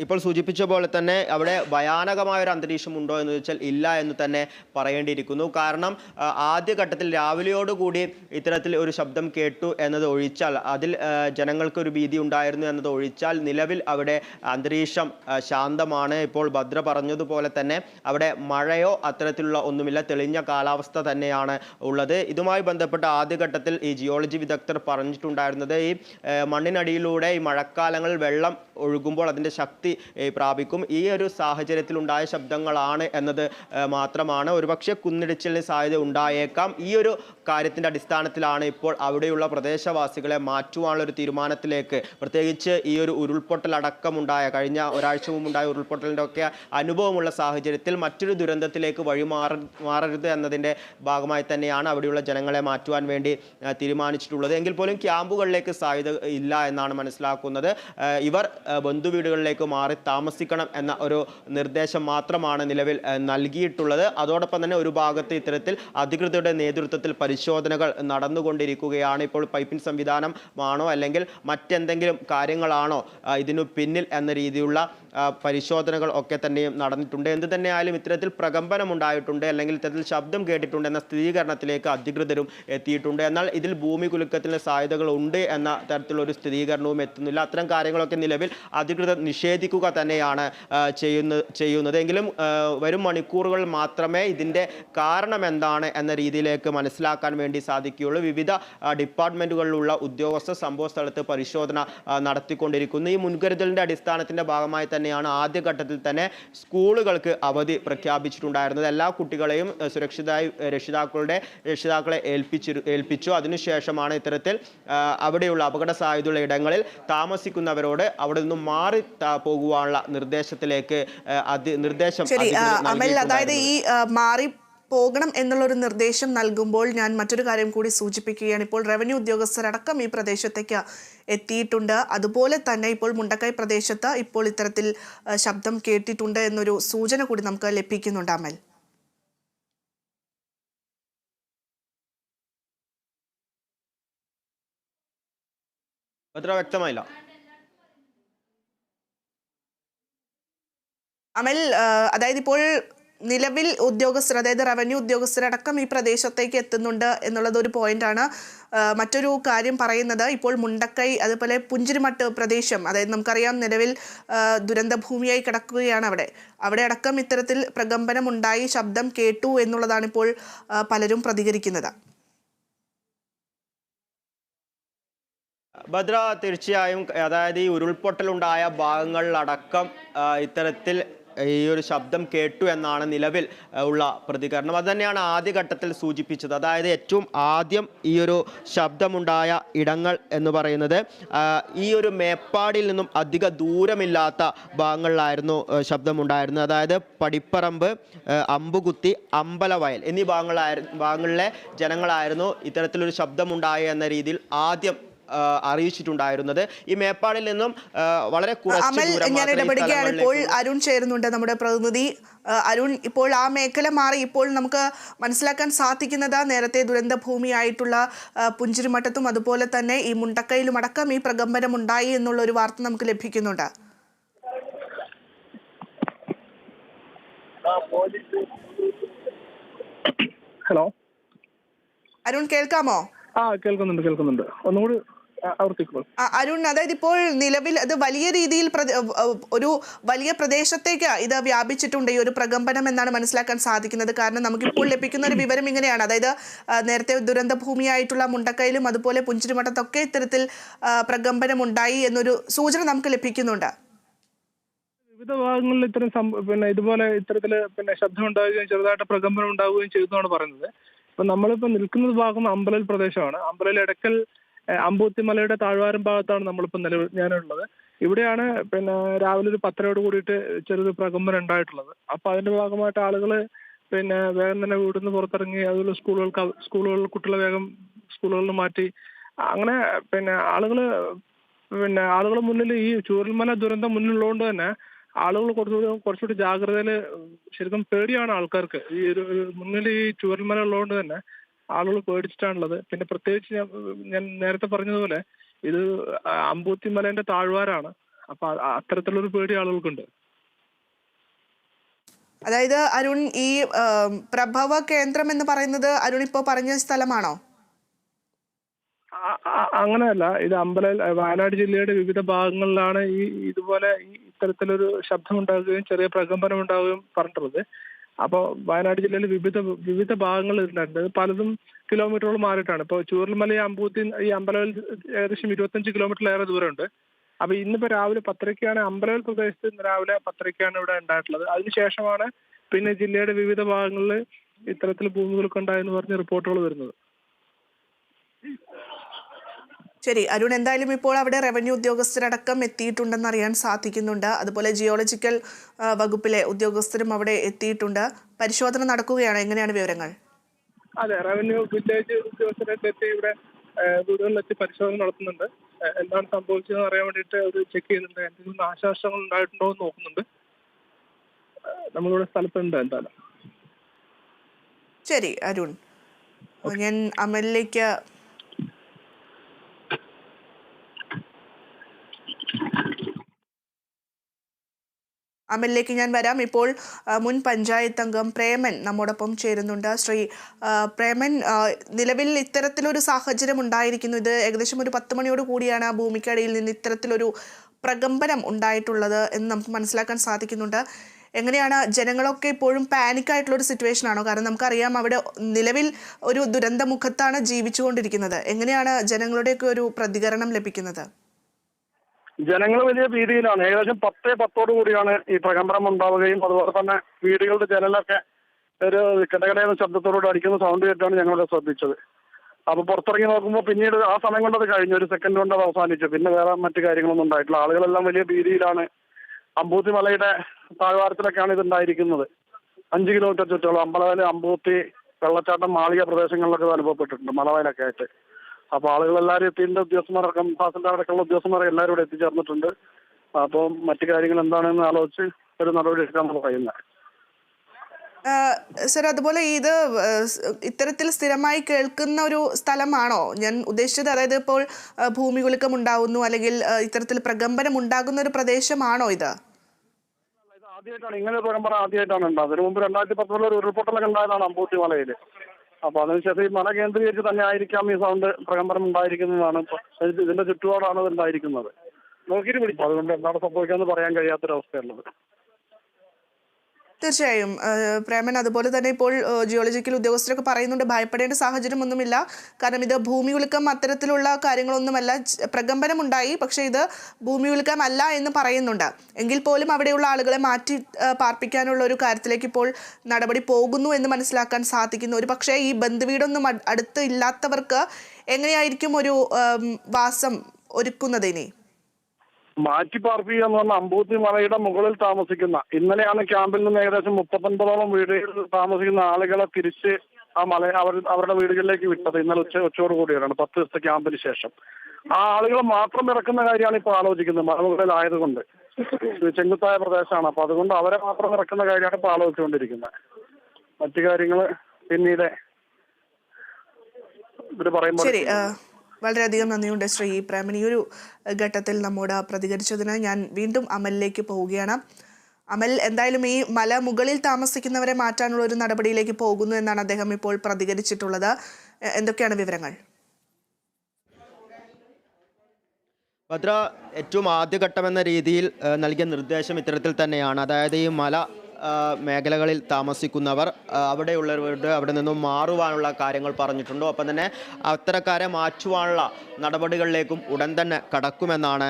ഇപ്പോൾ സൂചിപ്പിച്ച പോലെ തന്നെ അവിടെ ഭയാനകമായ ഒരു അന്തരീക്ഷം ഉണ്ടോ എന്ന് ചോദിച്ചാൽ ഇല്ല എന്ന് തന്നെ പറയേണ്ടിയിരിക്കുന്നു. കാരണം ആദ്യഘട്ടത്തിൽ രാവിലെയോടുകൂടി ഇത്തരത്തിൽ ഒരു ശബ്ദം കേട്ടു എന്നത് ഒഴിച്ചാൽ അതിൽ ജനങ്ങൾക്കൊരു ഭീതി ഉണ്ടായിരുന്നു എന്നത് ഒഴിച്ചാൽ നിലവിൽ അവിടെ അന്തരീക്ഷം ശാന്തമാണ്. ഇപ്പോൾ ഭദ്ര പറഞ്ഞതുപോലെ തന്നെ അവിടെ മഴയോ അത്തരത്തിലുള്ള ഒന്നുമില്ല. തെളിഞ്ഞ കാലാവസ്ഥ തന്നെയാണ് ഉള്ളത്. ഇതുമായി ബന്ധപ്പെട്ട ആദ്യഘട്ടത്തിൽ ഈ ജിയോളജി വിദഗ്ധർ പറഞ്ഞിട്ടുണ്ടായിരുന്നത് ഈ മണ്ണിനടിയിലൂടെ ഈ മഴക്കാലങ്ങളിൽ വെള്ളം ഒഴുകുമ്പോൾ അതിന്റെ ശക്തി പ്രാപിക്കും. ഈ ഒരു സാഹചര്യത്തിൽ ഉണ്ടായ ശബ്ദങ്ങളാണ് എന്നത് മാത്രമാണ്. ഒരുപക്ഷെ കുന്നിടിച്ചിലിന് സാധ്യത ഉണ്ടായേക്കാം. ഈ ഒരു കാര്യത്തിന്റെ അടിസ്ഥാനത്തിലാണ് ഇപ്പോൾ അവിടെയുള്ള പ്രദേശവാസികളെ മാറ്റുവാനുള്ള ഒരു തീരുമാനത്തിലേക്ക് പ്രത്യേകിച്ച് ഈ ഒരു ഉരുൾപൊട്ടൽ അടക്കമുണ്ടായ കഴിഞ്ഞ ഒരാഴ്ച മുമ്പുണ്ടായ ഉരുൾപൊട്ടലിന്റെ ഒക്കെ അനുഭവമുള്ള സാഹചര്യത്തിൽ മറ്റൊരു ദുരന്തത്തിലേക്ക് വഴിമാറ മാറരുത് എന്നതിന്റെ ഭാഗമായി തന്നെയാണ് അവിടെയുള്ള ജനങ്ങളെ മാറ്റുവാൻ വേണ്ടി തീരുമാനിച്ചിട്ടുള്ളത്. എങ്കിൽ പോലും ക്യാമ്പുകളിലേക്ക് സാധ്യത ഇല്ല എന്നാണ് മനസ്സിലാക്കുന്നത്. ഇവർ ആ, ബന്ധുവീടുകളിലേക്ക് മാറി താമസിക്കണം എന്ന ഒരു നിർദ്ദേശം മാത്രമാണ് നിലവിൽ നൽകിയിട്ടുള്ളത്. അതോടൊപ്പം തന്നെ ഒരു ഭാഗത്ത് ഇത്തരത്തിൽ അധികൃതരുടെ നേതൃത്വത്തിൽ പരിശോധനകൾ നടന്നുകൊണ്ടിരിക്കുകയാണ്. ഇപ്പോൾ പൈപ്പിംഗ് സംവിധാനം ആണോ അല്ലെങ്കിൽ മറ്റെന്തെങ്കിലും കാര്യങ്ങളാണോ ഇതിനു പിന്നിൽ എന്ന രീതിയിലുള്ള പരിശോധനകൾ ഒക്കെ തന്നെയും നടന്നിട്ടുണ്ട്. എന്ത് തന്നെയായാലും ഇത്തരത്തിൽ പ്രകമ്പനം ഉണ്ടായിട്ടുണ്ട് അല്ലെങ്കിൽ ഇത്തരത്തിൽ ശബ്ദം കേട്ടിട്ടുണ്ട് എന്ന സ്ഥിരീകരണത്തിലേക്ക് അധികൃതരും എത്തിയിട്ടുണ്ട്. എന്നാൽ ഇതിൽ ഭൂമി കുലുക്കത്തിന് സാധ്യതകൾ ഉണ്ട് എന്ന തരത്തിലുള്ള ഒരു സ്ഥിരീകരണവും എത്തുന്നില്ല. അത്തരം കാര്യങ്ങളൊക്കെ നിലവിൽ അധികൃതർ നിഷേധിക്കുക തന്നെയാണ് ചെയ്യുന്ന ചെയ്യുന്നത്. എങ്കിലും വരും മണിക്കൂറുകൾ മാത്രമേ ഇതിന്റെ കാരണം എന്താണ് എന്ന രീതിയിലേക്ക് മനസ്സിലാക്കാൻ വേണ്ടി സാധിക്കുകയുള്ളൂ. വിവിധ ഡിപ്പാർട്ട്മെന്റുകളിലുള്ള ഉദ്യോഗസ്ഥർ സംഭവ സ്ഥലത്ത് പരിശോധന നടത്തിക്കൊണ്ടിരിക്കുന്നു. ഈ മുൻകരുതലിന്റെ അടിസ്ഥാനത്തിന്റെ ഭാഗമായി തന്നെയാണ് തന്നെയാണ് ആദ്യഘട്ടത്തിൽ തന്നെ സ്കൂളുകൾക്ക് അവധി പ്രഖ്യാപിച്ചിട്ടുണ്ടായിരുന്നത്. എല്ലാ കുട്ടികളെയും സുരക്ഷിതായി രക്ഷിതാക്കളുടെ രക്ഷിതാക്കളെ ഏൽപ്പിച്ചിരു ഏൽപ്പിച്ചു. അതിനുശേഷമാണ് ഇത്തരത്തിൽ അവിടെയുള്ള അപകട സാധ്യതയുള്ള ഇടങ്ങളിൽ താമസിക്കുന്നവരോട് അവിടെ നിന്നും മാറി പോകുവാനുള്ള നിർദ്ദേശത്തിലേക്ക് നിർദ്ദേശം അതായത് ഈ മാറി പോകണം എന്നുള്ളൊരു നിർദ്ദേശം നൽകുമ്പോൾ ഞാൻ മറ്റൊരു കാര്യം കൂടി സൂചിപ്പിക്കുകയാണ്. ഇപ്പോൾ റവന്യൂ ഉദ്യോഗസ്ഥരടക്കം ഈ പ്രദേശത്തേക്ക് എത്തിയിട്ടുണ്ട്. അതുപോലെ തന്നെ ഇപ്പോൾ മുണ്ടക്കൈ പ്രദേശത്ത് ഇപ്പോൾ ഇത്തരത്തിൽ ശബ്ദം കേട്ടിട്ടുണ്ട് എന്നൊരു സൂചന കൂടി നമുക്ക് ലഭിക്കുന്നുണ്ട് അമൽ. അത്ര വ്യക്തമായില്ല. അമൽ അതായത് ഇപ്പോൾ നിലവിൽ ഉദ്യോഗസ്ഥർ അതായത് റവന്യൂ ഉദ്യോഗസ്ഥരടക്കം ഈ പ്രദേശത്തേക്ക് എത്തുന്നുണ്ട് എന്നുള്ളത് ഒരു പോയിന്റാണ്. മറ്റൊരു കാര്യം പറയുന്നത് ഇപ്പോൾ മുണ്ടക്കൈ അതുപോലെ പുഞ്ചിരിമട്ട് പ്രദേശം അതായത് നമുക്കറിയാം നിലവിൽ ദുരന്തഭൂമിയായി കിടക്കുകയാണ് അവിടെ. അവിടെ അടക്കം ഇത്തരത്തിൽ പ്രകമ്പനം ഉണ്ടായി ശബ്ദം കേട്ടു എന്നുള്ളതാണ് ഇപ്പോൾ പലരും പ്രതികരിക്കുന്നത്. ഭദ്ര തീർച്ചയായും അതായത് ഈ ഉരുൾപൊട്ടലുണ്ടായ ഭാഗങ്ങളിലടക്കം ഇത്തരത്തിൽ ഈ ഒരു ശബ്ദം കേട്ടു എന്നാണ് നിലവിൽ ഉള്ള പ്രതികരണം. അത് തന്നെയാണ് ആദ്യഘട്ടത്തിൽ സൂചിപ്പിച്ചത്. അതായത് ഏറ്റവും ആദ്യം ഈ ഒരു ശബ്ദമുണ്ടായ ഇടങ്ങൾ എന്ന് പറയുന്നത് ഈ ഒരു മേപ്പാടിയിൽ നിന്നും അധിക ദൂരമില്ലാത്ത ഭാഗങ്ങളിലായിരുന്നു ശബ്ദമുണ്ടായിരുന്നത്. അതായത് പടിപ്പറമ്പ് അമ്പുകുത്തി അമ്പലവയൽ എന്നീ ഭാഗങ്ങളായിരുന്നു ഭാഗങ്ങളിലെ ജനങ്ങളായിരുന്നു ഇത്തരത്തിലൊരു ശബ്ദമുണ്ടായ എന്ന രീതിയിൽ ആദ്യം അറിയിച്ചിട്ടുണ്ടായിരുന്നത്. ഈ മേപ്പാടിൽ നിന്നും വളരെ അമൽ ഞാൻ ഇടപെടുകയാണ്. ഇപ്പോൾ അരുൺ ചേരുന്നുണ്ട് നമ്മുടെ പ്രതിനിധി. അരുൺ ഇപ്പോൾ ആ മേഖല മാറി ഇപ്പോൾ നമുക്ക് മനസ്സിലാക്കാൻ സാധിക്കുന്നത് നേരത്തെ ദുരന്ത ഭൂമിയായിട്ടുള്ള പുഞ്ചിരിമട്ടത്തും അതുപോലെ തന്നെ ഈ മുണ്ടക്കയിലും അടക്കം ഈ പ്രകമ്പനം ഉണ്ടായി എന്നുള്ള ഒരു വാർത്ത നമുക്ക് ലഭിക്കുന്നുണ്ട്. ഹലോ? അരുൺ കേൾക്കാമോ? ആ കേൾക്കുന്നുണ്ട് കേൾക്കുന്നുണ്ട്. ഒന്നുകൂടി അരുൺ അതായത് ഇപ്പോൾ നിലവിൽ അത് വലിയ രീതിയിൽ ഒരു വലിയ പ്രദേശത്തേക്ക് ഇത് വ്യാപിച്ചിട്ടുണ്ട് ഈ ഒരു പ്രകമ്പനം എന്നാണ് മനസ്സിലാക്കാൻ സാധിക്കുന്നത്. കാരണം നമുക്കിപ്പോൾ ലഭിക്കുന്ന ഒരു വിവരം ഇങ്ങനെയാണ്. അതായത് നേരത്തെ ദുരന്ത ഭൂമിയായിട്ടുള്ള മുണ്ടക്കയിലും അതുപോലെ പുഞ്ചിരിമട്ടത്തൊക്കെ ഇത്തരത്തിൽ പ്രകമ്പനം ഉണ്ടായി എന്നൊരു സൂചന നമുക്ക് ലഭിക്കുന്നുണ്ട്. വിവിധ ഭാഗങ്ങളിൽ ഇത്തരം പിന്നെ ഇതുപോലെ ഇത്തരത്തിൽ പിന്നെ ശബ്ദം ഉണ്ടാവുകയും ചെറുതായിട്ട് പ്രകമ്പനം ഉണ്ടാവുകയും ചെയ്തു എന്നാണ് പറയുന്നത്. ഇപ്പൊ നമ്മളിപ്പോ നിൽക്കുന്ന ഭാഗം അമ്പലൽ പ്രദേശമാണ്. അമ്പലൽ എടക്കൽ അമ്പൂത്തിമലയുടെ താഴ്വാരം ഭാഗത്താണ് നമ്മളിപ്പോ നിലവിൽ ഞാനുള്ളത്. ഇവിടെയാണ് പിന്നെ രാവിലെ ഒരു പത്തരയോട് കൂടിയിട്ട് ചെറിയൊരു പ്രകമ്പനം ഉണ്ടായിട്ടുള്ളത്. അപ്പൊ അതിന്റെ ഭാഗമായിട്ട് ആളുകൾ പിന്നെ വേഗം തന്നെ വീട്ടിൽ നിന്ന് പുറത്തിറങ്ങി അതുപോലെ സ്കൂളുകൾക്ക് സ്കൂളുകളിൽ കുട്ടികളെ വേഗം സ്കൂളുകളിൽ മാറ്റി. അങ്ങനെ പിന്നെ ആളുകൾ പിന്നെ ആളുകൾ മുന്നിൽ ഈ ചൂരൽമല ദുരന്തം മുന്നിലുള്ളതുകൊണ്ട് തന്നെ ആളുകൾ കുറച്ചുകൂടി കുറച്ചുകൂടി ജാഗ്രതയിൽ ശരിക്കും പേടിയാണ് ആൾക്കാർക്ക്. ഈ ഒരു മുന്നിൽ ഈ ചൂരൽമല ഉള്ളതുകൊണ്ട് തന്നെ ആളുകൾ പേടിച്ചിട്ടാണുള്ളത്. പിന്നെ പ്രത്യേകിച്ച് ഞാൻ ഞാൻ നേരത്തെ പറഞ്ഞതുപോലെ ഇത് അമ്പൂത്തിമലേന്റെ താഴ്വാരാണ്. അപ്പൊ അത്തരത്തിലുള്ളൊരു അത്തരത്തിലൊരു പേടി ആളുകൾക്കുണ്ട്. അതായത് അരുൺ ഈ പ്രഭവ കേന്ദ്രം എന്ന് പറയുന്നത് അരുൺ ഇപ്പോ പറഞ്ഞ സ്ഥലമാണോ? അങ്ങനെയല്ല. ഇത് അമ്പല വയനാട് ജില്ലയുടെ വിവിധ ഭാഗങ്ങളിലാണ് ഈ ഇതുപോലെ ഇത്തരത്തിലൊരു ശബ്ദം ഉണ്ടാകുകയും ചെറിയ പ്രകമ്പനം ഉണ്ടാവുകയും പറഞ്ഞിട്ടുള്ളത്. അപ്പോൾ വയനാട് ജില്ലയിൽ വിവിധ വിവിധ ഭാഗങ്ങൾ ഉണ്ടായിട്ടുണ്ട് പലതും കിലോമീറ്ററുകൾ മാറിയിട്ടാണ്. ഇപ്പോൾ ചൂരൽമല അമ്പൂത്തി ഈ അമ്പലവിൽ ഏകദേശം ഇരുപത്തഞ്ച് കിലോമീറ്ററിലേറെ ദൂരമുണ്ട്. അപ്പൊ ഇന്നിപ്പോ രാവിലെ പത്തരയ്ക്കാണ് അമ്പലവൽ പ്രദേശത്ത് രാവിലെ പത്തരയ്ക്കാണ് ഇവിടെ ഉണ്ടായിട്ടുള്ളത്. അതിനുശേഷമാണ് പിന്നെ ജില്ലയുടെ വിവിധ ഭാഗങ്ങളിൽ ഇത്തരത്തിൽ ഭൂമികൾക്കുണ്ടായെന്ന് പറഞ്ഞ് റിപ്പോർട്ടുകൾ വരുന്നത്. ശരി അരുൺ എന്തായാലും ഇപ്പോൾ അവിടെ റവന്യൂ ഉദ്യോഗസ്ഥരടക്കം എത്തിയിട്ടുണ്ടെന്ന് അറിയാൻ സാധിക്കുന്നുണ്ട്. അതുപോലെ ജിയോളജിക്കൽ വകുപ്പിലെ ഉദ്യോഗസ്ഥരും അവിടെ എത്തിയിട്ടുണ്ട്. പരിശോധന നടക്കുകയാണ്. എങ്ങനെയാണ് വിവരങ്ങൾ? അതെ റവന്യൂ വില്ലേജ് ഉദ്യോഗസ്ഥരൊക്കെ എത്തി ഇവിടെ വീടുകളിലെത്തി പരിശോധന നടത്തുന്നുണ്ട്. എന്താണ് സംഭവിച്ചതെന്ന് അറിയാൻ വേണ്ടിയിട്ട് അവർ ചെക്ക് ചെയ്യുന്നുണ്ട്. എന്തെങ്കിലും നാശനഷ്ടങ്ങൾ ഉണ്ടായിട്ടുണ്ടോ എന്ന് നോക്കുന്നുണ്ട്. നമ്മളിവിടെ സ്ഥലത്തുണ്ട് എന്തായാലും. ശരി അരുൺ. ഞാൻ അമലിലേക്ക് അമലിലേക്ക് ഞാൻ വരാം. ഇപ്പോൾ മുൻ പഞ്ചായത്ത് അംഗം പ്രേമൻ നമ്മോടൊപ്പം ചേരുന്നുണ്ട്. ശ്രീ പ്രേമൻ നിലവിൽ ഇത്തരത്തിലൊരു സാഹചര്യം ഉണ്ടായിരിക്കുന്നു. ഇത് ഏകദേശം ഒരു പത്ത് മണിയോട് കൂടിയാണ് ആ ഭൂമിക്കടിയിൽ നിന്ന് ഇത്തരത്തിലൊരു പ്രകമ്പനം ഉണ്ടായിട്ടുള്ളത് എന്ന് നമുക്ക് മനസ്സിലാക്കാൻ സാധിക്കുന്നുണ്ട്. എങ്ങനെയാണ് ജനങ്ങളൊക്കെ ഇപ്പോഴും പാനിക് ആയിട്ടുള്ള ഒരു സിറ്റുവേഷൻ ആണോ കാരണം നമുക്കറിയാം അവിടെ നിലവിൽ ഒരു ദുരന്തമുഖത്താണ് ജീവിച്ചുകൊണ്ടിരിക്കുന്നത്. എങ്ങനെയാണ് ജനങ്ങളുടെയൊക്കെ ഒരു പ്രതികരണം ലഭിക്കുന്നത്? ജനങ്ങൾ വലിയ ഭീതിയിലാണ്. ഏകദേശം പത്തേ പത്തോടു കൂടിയാണ് ഈ പ്രകമ്പനം ഉണ്ടാവുകയും അതുപോലെ തന്നെ വീടുകളുടെ ജനലൊക്കെ ഒരു കിടകടയെന്ന ശബ്ദത്തോടുകൂടി അടിക്കുന്ന സൗണ്ട് കേട്ടാണ് ഞങ്ങളിവിടെ ശ്രദ്ധിച്ചത്. അപ്പൊ പുറത്തിറങ്ങി നോക്കുമ്പോൾ പിന്നീട് ആ സമയം കൊണ്ട് കഴിഞ്ഞു. ഒരു സെക്കൻഡ് കൊണ്ട് അത് അവസാനിച്ചു. പിന്നെ വേറെ മറ്റു കാര്യങ്ങളൊന്നും ഉണ്ടായിട്ടില്ല. ആളുകളെല്ലാം വലിയ ഭീതിയിലാണ്. അമ്പൂത്തി മലയുടെ താഴ്വാരത്തിലൊക്കെയാണ് ഇത് ഉണ്ടായിരിക്കുന്നത്. അഞ്ച് കിലോമീറ്റർ ചുറ്റോളം അമ്പലവയൽ അമ്പൂത്തി വെള്ളച്ചാട്ടം മാളിക പ്രദേശങ്ങളിലൊക്കെ അനുഭവപ്പെട്ടിട്ടുണ്ട്. മലവയലൊക്കെ ആയിട്ട്. അപ്പൊ ആളുകളെല്ലാവരും എത്തിയിട്ടുണ്ട്. ഉദ്യോഗസ്ഥന്മാരടക്കം ഫാസിന്റെ അടക്കമുള്ള ഉദ്യോഗസ്ഥന്മാർ എല്ലാവരും ഇവിടെ എത്തിച്ചേർന്നിട്ടുണ്ട്. അപ്പോൾ മറ്റു കാര്യങ്ങൾ എന്താണെന്ന് ആലോചിച്ച് ഒരു നടപടി എടുക്കാമെന്ന് പറയുന്നത് സർ അതുപോലെ ഇത് ഇത്തരത്തിൽ സ്ഥിരമായി കേൾക്കുന്ന ഒരു സ്ഥലമാണോ? ഞാൻ ഉദ്ദേശിച്ചത് അതായത് ഇപ്പോൾ ഭൂമി കുലുക്കം ഉണ്ടാകുന്നു അല്ലെങ്കിൽ ഇത്തരത്തിൽ പ്രകമ്പനം ഉണ്ടാകുന്ന ഒരു പ്രദേശമാണോ ഇത്? ഇത് ആദ്യമായിട്ടാണ്. ഇങ്ങനെ ഒരു പ്രകമ്പനം ആദ്യമായിട്ടാണ് ഉണ്ടാകുന്നത്. അതിന് മുമ്പ് രണ്ടായിരത്തി പത്തൊമ്പതിൽ ഒരു ഉരുൾപൊട്ടലൊക്കെ ഉണ്ടായതാണ് അമ്പൂത്തി മലയിൽ അപ്പൊ അതിനുശേഷം ഈ മല കേന്ദ്രീകരിച്ച് തന്നെ ആയിരിക്കാം ഈ സൗണ്ട് പ്രകമ്പനം ഉണ്ടായിരിക്കുന്നതാണ്. ഇതിന്റെ ചുറ്റുപാടാണ് ഇത് ഉണ്ടായിരിക്കുന്നത് നോക്കിയിട്ട് പിടിക്കും അതുകൊണ്ട് എന്താണ് സംഭവിക്കാന്ന് പറയാൻ കഴിയാത്തൊരവസ്ഥയുള്ളത് തീർച്ചയായും. പ്രേമൻ അതുപോലെ തന്നെ ഇപ്പോൾ ജിയോളജിക്കൽ ഉദ്യോഗസ്ഥരൊക്കെ പറയുന്നുണ്ട് ഭയപ്പെടേണ്ട സാഹചര്യം ഒന്നുമില്ല കാരണം ഇത് ഭൂമി ഭൂമികുലുക്കം അത്തരത്തിലുള്ള കാര്യങ്ങളൊന്നുമല്ല. പ്രകമ്പനമുണ്ടായി പക്ഷേ ഇത് ഭൂമി ഭൂമികുലുക്കം അല്ല എന്ന് പറയുന്നുണ്ട്. എങ്കിൽ പോലും അവിടെയുള്ള ആളുകളെ മാറ്റി പാർപ്പിക്കാനുള്ള ഒരു കാര്യത്തിലേക്ക് ഇപ്പോൾ നടപടി പോകുന്നു എന്ന് മനസ്സിലാക്കാൻ സാധിക്കുന്നു. ഒരു പക്ഷേ ഈ ബന്ധുവീടൊന്നും അട്- അടുത്ത് ഇല്ലാത്തവർക്ക് എങ്ങനെയായിരിക്കും ഒരു വാസം ഒരുക്കുന്നത് ഇനി മാറ്റി പാർപ്പിക്കുക എന്ന് പറഞ്ഞ അമ്പൂത്തി മലയുടെ മുകളിൽ താമസിക്കുന്ന. ഇന്നലെയാണ് ക്യാമ്പിൽ നിന്ന് ഏകദേശം മുപ്പത്തൊൻപതോളം വീടുകളിൽ താമസിക്കുന്ന ആളുകളെ തിരിച്ച് ആ മല അവർ അവരുടെ വീടുകളിലേക്ക് വിട്ടത് ഇന്നലെ ഉച്ച ഉച്ചയോട് കൂടിയാണ് പത്ത് ദിവസത്തെ ക്യാമ്പിന് ശേഷം. ആ ആളുകൾ മാത്രം ഇറക്കുന്ന കാര്യമാണ് ഇപ്പോൾ ആലോചിക്കുന്നത് മലമുകളിലായതുകൊണ്ട് ചെങ്കുത്തായ പ്രദേശമാണ് അപ്പൊ അതുകൊണ്ട് അവരെ മാത്രം ഇറക്കുന്ന കാര്യമാണ് ഇപ്പോൾ ആലോചിച്ചുകൊണ്ടിരിക്കുന്നത്. മറ്റു കാര്യങ്ങൾ പിന്നീട് ഇവർ പറയുമ്പോൾ വളരെയധികം നന്ദിയുണ്ട് ശ്രീ പ്രേമൻ ഈ ഒരു ഘട്ടത്തിൽ നമ്മോട് പ്രതികരിച്ചതിന് ഞാൻ വീണ്ടും അമലിലേക്ക് പോവുകയാണ്. അമൽ എന്തായാലും ഈ മല മുകളിൽ താമസിക്കുന്നവരെ മാറ്റാനുള്ള ഒരു നടപടിയിലേക്ക് പോകുന്നു എന്നാണ് അദ്ദേഹം ഇപ്പോൾ പ്രതികരിച്ചിട്ടുള്ളത്. എന്തൊക്കെയാണ് വിവരങ്ങൾ? ഭദ്ര ഏറ്റവും ആദ്യഘട്ടമെന്ന രീതിയിൽ നൽകിയ നിർദ്ദേശം ഇത്തരത്തിൽ തന്നെയാണ്. അതായത് ഈ മല മേഖലകളിൽ താമസിക്കുന്നവർ അവിടെയുള്ളവരുടെ അവിടെ നിന്നും മാറുവാനുള്ള കാര്യങ്ങൾ പറഞ്ഞിട്ടുണ്ട്. ഒപ്പം തന്നെ അത്തരക്കാരെ മാറ്റുവാനുള്ള നടപടികളിലേക്കും ഉടൻ തന്നെ കടക്കുമെന്നാണ്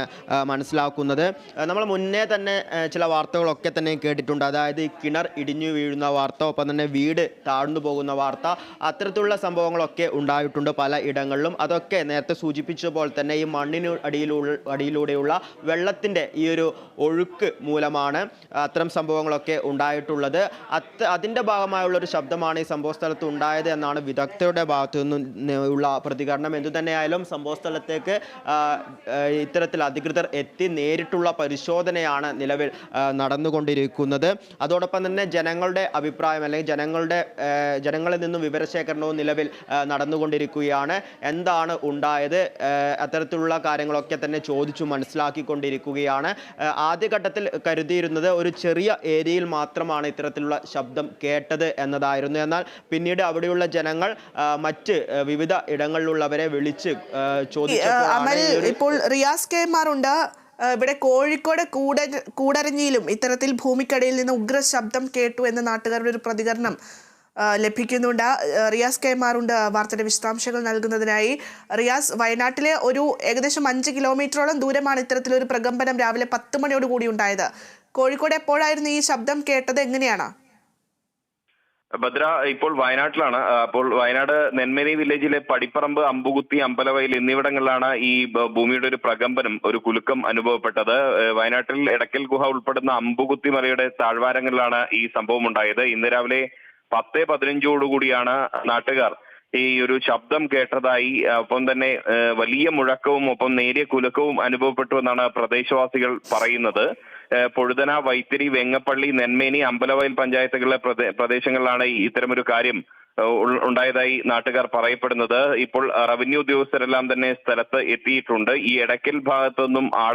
മനസ്സിലാക്കുന്നത്. നമ്മൾ മുന്നേ തന്നെ ചില വാർത്തകളൊക്കെ തന്നെ കേട്ടിട്ടുണ്ട്. അതായത് ഈ കിണർ ഇടിഞ്ഞു വീഴുന്ന വാർത്ത ഒപ്പം തന്നെ വീട് താഴ്ന്നു പോകുന്ന വാർത്ത അത്തരത്തിലുള്ള സംഭവങ്ങളൊക്കെ ഉണ്ടായിട്ടുണ്ട് പല ഇടങ്ങളിലും. അതൊക്കെ നേരത്തെ സൂചിപ്പിച്ച പോലെ തന്നെ ഈ മണ്ണിന് അടിയിലുള്ള അടിയിലൂടെയുള്ള വെള്ളത്തിന്റെ ഈ ഒരു ഒഴുക്ക് മൂലമാണ് അത്തരം സംഭവങ്ങളൊക്കെ ഉണ്ടായിട്ടുള്ളത്. അത് അതിന്റെ ഭാഗമായുള്ള ഒരു ശബ്ദമാണ് ഈ സംഭവ സ്ഥലത്ത് ഉണ്ടായത് എന്നാണ് വിദഗ്ധരുടെ ഭാഗത്തു നിന്നുള്ള പ്രതികരണം. എന്തു തന്നെയായാലും സംഭവ സ്ഥലത്തേക്ക് ഇത്തരത്തിൽ അധികൃതർ എത്തി നേരിട്ടുള്ള പരിശോധനയാണ് നിലവിൽ നടന്നുകൊണ്ടിരിക്കുന്നത്. അതോടൊപ്പം തന്നെ ജനങ്ങളുടെ അഭിപ്രായം അല്ലെങ്കിൽ ജനങ്ങളുടെ ജനങ്ങളിൽ നിന്നും വിവരശേഖരണവും നിലവിൽ നടന്നുകൊണ്ടിരിക്കുകയാണ്. എന്താണ് ഉണ്ടായത്? അത്തരത്തിലുള്ള കാര്യങ്ങളൊക്കെ തന്നെ ചോദിച്ചു മനസ്സിലാക്കിക്കൊണ്ടിരിക്കുകയാണ്. ആദ്യഘട്ടത്തിൽ കരുതിയിരുന്നത് ഒരു ചെറിയ ഏരിയയിൽ മാത്രമാണ് ഇത്തരത്തിലുള്ള ശബ്ദം കേട്ടത് എന്നതായിരുന്നു. എന്നാൽ പിന്നീട് അവിടെയുള്ള ജനങ്ങൾ മറ്റ് വിവിധ ഇടങ്ങളിലുള്ളവരെ വിളിച്ച് ചോദിച്ചു അമൽ ഇപ്പോൾ റിയാസ് കെ മാറുണ്ട് ഇവിടെ കോഴിക്കോട് കൂട കൂടരഞ്ഞിയിലും ഇത്തരത്തിൽ ഭൂമിക്കടിയിൽ നിന്ന് ഉഗ്ര ശബ്ദം കേട്ടു എന്ന നാട്ടുകാരുടെ ഒരു പ്രതികരണം ലഭിക്കുന്നുണ്ട്. റിയാസ് കൈമാറുണ്ട് വാർത്തയുടെ വിശദാംശങ്ങൾ നൽകുന്നതിനായി. റിയാസ് വയനാട്ടിലെ ഒരു ഏകദേശം അഞ്ച് കിലോമീറ്ററോളം ദൂരമാണ് ഇത്തരത്തിലൊരു പ്രകമ്പനം രാവിലെ പത്ത് മണിയോടുകൂടി ഉണ്ടായത്. കോഴിക്കോട് എപ്പോഴായിരുന്നു ഈ ശബ്ദം കേട്ടത്? എങ്ങനെയാണ്? ഭദ്ര ഇപ്പോൾ വയനാട്ടിലാണ്. അപ്പോൾ വയനാട് നെന്മേനി വില്ലേജിലെ പടിപ്പറമ്പ് അമ്പുകുത്തി അമ്പലവയൽ എന്നിവിടങ്ങളിലാണ് ഈ ഭൂമിയുടെ ഒരു പ്രകമ്പനം ഒരു കുലുക്കം അനുഭവപ്പെട്ടത്. വയനാട്ടിൽ എടക്കൽ ഗുഹ ഉൾപ്പെടുന്ന അമ്പുകുത്തി മലയുടെ താഴ്വാരങ്ങളിലാണ് ഈ സംഭവം ഉണ്ടായത്. ഇന്ന് രാവിലെ പത്ത് പതിനഞ്ചോടുകൂടിയാണ് നാട്ടുകാർ ഈ ഒരു ശബ്ദം കേട്ടതായി. ഒപ്പം തന്നെ വലിയ മുഴക്കവും ഒപ്പം നേരിയ കുലുക്കവും അനുഭവപ്പെട്ടു എന്നാണ് പ്രദേശവാസികൾ പറയുന്നത്. പൊഴുതന വൈത്തിരി വെങ്ങപ്പള്ളി നെന്മേനി അമ്പലവയൽ പഞ്ചായത്തുകളിലെ പ്രദേ- പ്രദേശങ്ങളിലാണ് ഇത്തരമൊരു കാര്യം ഉണ്ടായതായി നാട്ടുകാർ പറയപ്പെടുന്നത്. ഇപ്പോൾ റവന്യൂ ഉദ്യോഗസ്ഥരെല്ലാം തന്നെ സ്ഥലത്ത് എത്തിയിട്ടുണ്ട്. ഈ എടക്കൽ ഭാഗത്തുനിന്നും ആൾ